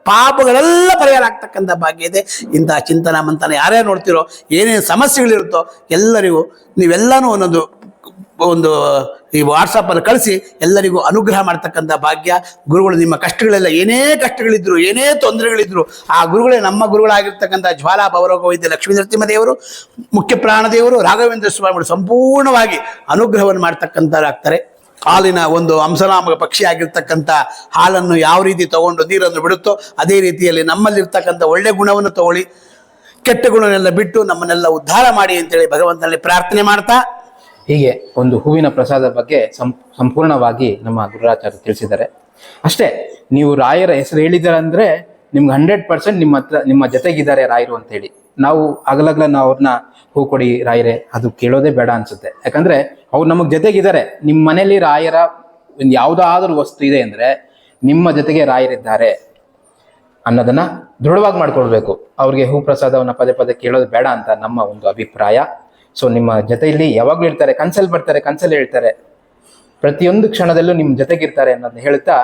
ಪಾಪಗಳೆಲ್ಲ ಪರಿಹಾರ ಆಗ್ತಕ್ಕಂಥ ಭಾಗ್ಯ ಇದೆ. ಇಂತಹ ಚಿಂತನ ಮಂತನ ಯಾರ್ಯಾರು ನೋಡ್ತಿರೋ, ಏನೇನು ಸಮಸ್ಯೆಗಳಿರುತ್ತೋ, ಎಲ್ಲರಿಗೂ ನೀವೆಲ್ಲನೂ ಒಂದೊಂದು ಒಂದು ಈ ವಾಟ್ಸಪ್ಪನ್ನು ಕಳಿಸಿ ಎಲ್ಲರಿಗೂ ಅನುಗ್ರಹ ಮಾಡ್ತಕ್ಕಂಥ ಭಾಗ್ಯ. ಗುರುಗಳು ನಿಮ್ಮ ಕಷ್ಟಗಳೆಲ್ಲ ಏನೇ ಕಷ್ಟಗಳಿದ್ರು, ಏನೇ ತೊಂದರೆಗಳಿದ್ರು, ಆ ಗುರುಗಳೇ ನಮ್ಮ ಗುರುಗಳಾಗಿರ್ತಕ್ಕಂಥ ಜ್ವಾಲಾ ಭವರೋಗ ವೈದ್ಯ ಲಕ್ಷ್ಮೀ ನರಸಿಂಹದೇವರು ಮುಖ್ಯ ಪ್ರಾಣದೇವರು ರಾಘವೇಂದ್ರ ಸ್ವಾಮಿಗಳು ಸಂಪೂರ್ಣವಾಗಿ ಅನುಗ್ರಹವನ್ನು ಮಾಡ್ತಕ್ಕಂಥವರಾಗ್ತಾರೆ. ಹಾಲಿನ ಒಂದು ಅಂಶನಾಮಕ ಪಕ್ಷಿ ಆಗಿರ್ತಕ್ಕಂಥ ಹಾಲನ್ನು ಯಾವ ರೀತಿ ತಗೊಂಡು ನೀರನ್ನು ಬಿಡುತ್ತೋ, ಅದೇ ರೀತಿಯಲ್ಲಿ ನಮ್ಮಲ್ಲಿರ್ತಕ್ಕಂಥ ಒಳ್ಳೆ ಗುಣವನ್ನು ತಗೊಳ್ಳಿ. ಕೆಟ್ಟ ಗುಣನೆಲ್ಲ ಬಿಟ್ಟು ನಮ್ಮನ್ನೆಲ್ಲ ಉದ್ಧಾರ ಮಾಡಿ ಅಂತೇಳಿ ಭಗವಂತನಲ್ಲಿ ಪ್ರಾರ್ಥನೆ ಮಾಡ್ತಾ ಹೀಗೆ ಒಂದು ಹೂವಿನ ಪ್ರಸಾದ ಬಗ್ಗೆ ಸಂಪೂರ್ಣವಾಗಿ ನಮ್ಮ ಗುರುರಾಚಾರ್ಯ ತಿಳಿಸಿದ್ದಾರೆ. ಅಷ್ಟೇ, ನೀವು ರಾಯರ ಹೆಸರು ಹೇಳಿದ್ದಾರೆ ಅಂದ್ರೆ ನಿಮ್ಗೆ ಹಂಡ್ರೆಡ್ ಪರ್ಸೆಂಟ್ ನಿಮ್ಮ ಹತ್ರ, ನಿಮ್ಮ ಜೊತೆಗಿದ್ದಾರೆ ರಾಯರು ಅಂತ ಹೇಳಿ ನಾವು ಅಗಲಗ್ಲ ನಾವು ಅವ್ರನ್ನ ಹೂ ಕೊಡಿ ರಾಯರೇ, ಅದು ಕೇಳೋದೇ ಬೇಡ ಅನ್ಸುತ್ತೆ. ಯಾಕಂದ್ರೆ ಅವ್ರು ನಮಗ್ ಜೊತೆಗಿದ್ದಾರೆ. ನಿಮ್ಮ ಮನೇಲಿ ರಾಯರ ಯಾವುದಾದ್ರೂ ವಸ್ತು ಇದೆ ಅಂದ್ರೆ ನಿಮ್ಮ ಜೊತೆಗೆ ರಾಯರಿದ್ದಾರೆ ಅನ್ನೋದನ್ನ ದೃಢವಾಗಿ ಮಾಡ್ಕೊಳ್ಬೇಕು. ಅವ್ರಿಗೆ ಹೂ ಪ್ರಸಾದವನ್ನ ಪದೇ ಪದೇ ಕೇಳೋದು ಬೇಡ ಅಂತ ನಮ್ಮ ಒಂದು ಅಭಿಪ್ರಾಯ. ಸೊ ನಿಮ್ಮ ಜೊತೆಯಲ್ಲಿ ಯಾವಾಗಲೂ ಇರ್ತಾರೆ, ಕನ್ಸಲ್ಲಿ ಬರ್ತಾರೆ, ಕನ್ಸಲ್ಲಿ ಹೇಳ್ತಾರೆ. ಪ್ರತಿಯೊಂದು ಕ್ಷಣದಲ್ಲೂ ನಿಮ್ಮ ಜೊತೆಗಿರ್ತಾರೆ ಅನ್ನೋದನ್ನ ಹೇಳ್ತಾ,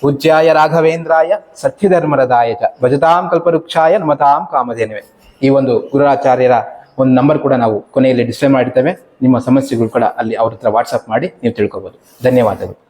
ಪೂಜ್ಯಾಯ ರಾಘವೇಂದ್ರಾಯ ಸತ್ಯಧರ್ಮರದಾಯ ಚ ಭಜತಾಂ ಕಲ್ಪವೃಕ್ಷಾಯ ನಮತಾಂ ಕಾಮಧೇನುವೆ. ಈ ಒಂದು ಗುರುರಾಚಾರ್ಯರ ಒಂದು ನಂಬರ್ ಕೂಡ ನಾವು ಕೊನೆಯಲ್ಲಿ ಡಿಸ್ಪ್ಲೇ ಮಾಡಿರ್ತೇವೆ. ನಿಮ್ಮ ಸಮಸ್ಯೆಗಳು ಕೂಡ ಅಲ್ಲಿ ಅವ್ರ ಹತ್ರ ವಾಟ್ಸಪ್ ಮಾಡಿ ನೀವು ತಿಳ್ಕೊಬೋದು. ಧನ್ಯವಾದಗಳು.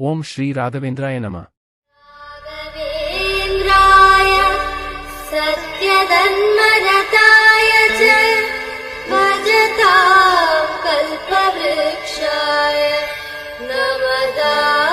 ॐ श्री राघवेन्द्राय नम। नरेन्द्राय सत्यदन्मरताय च भगता कल्पवृक्षाय नमदा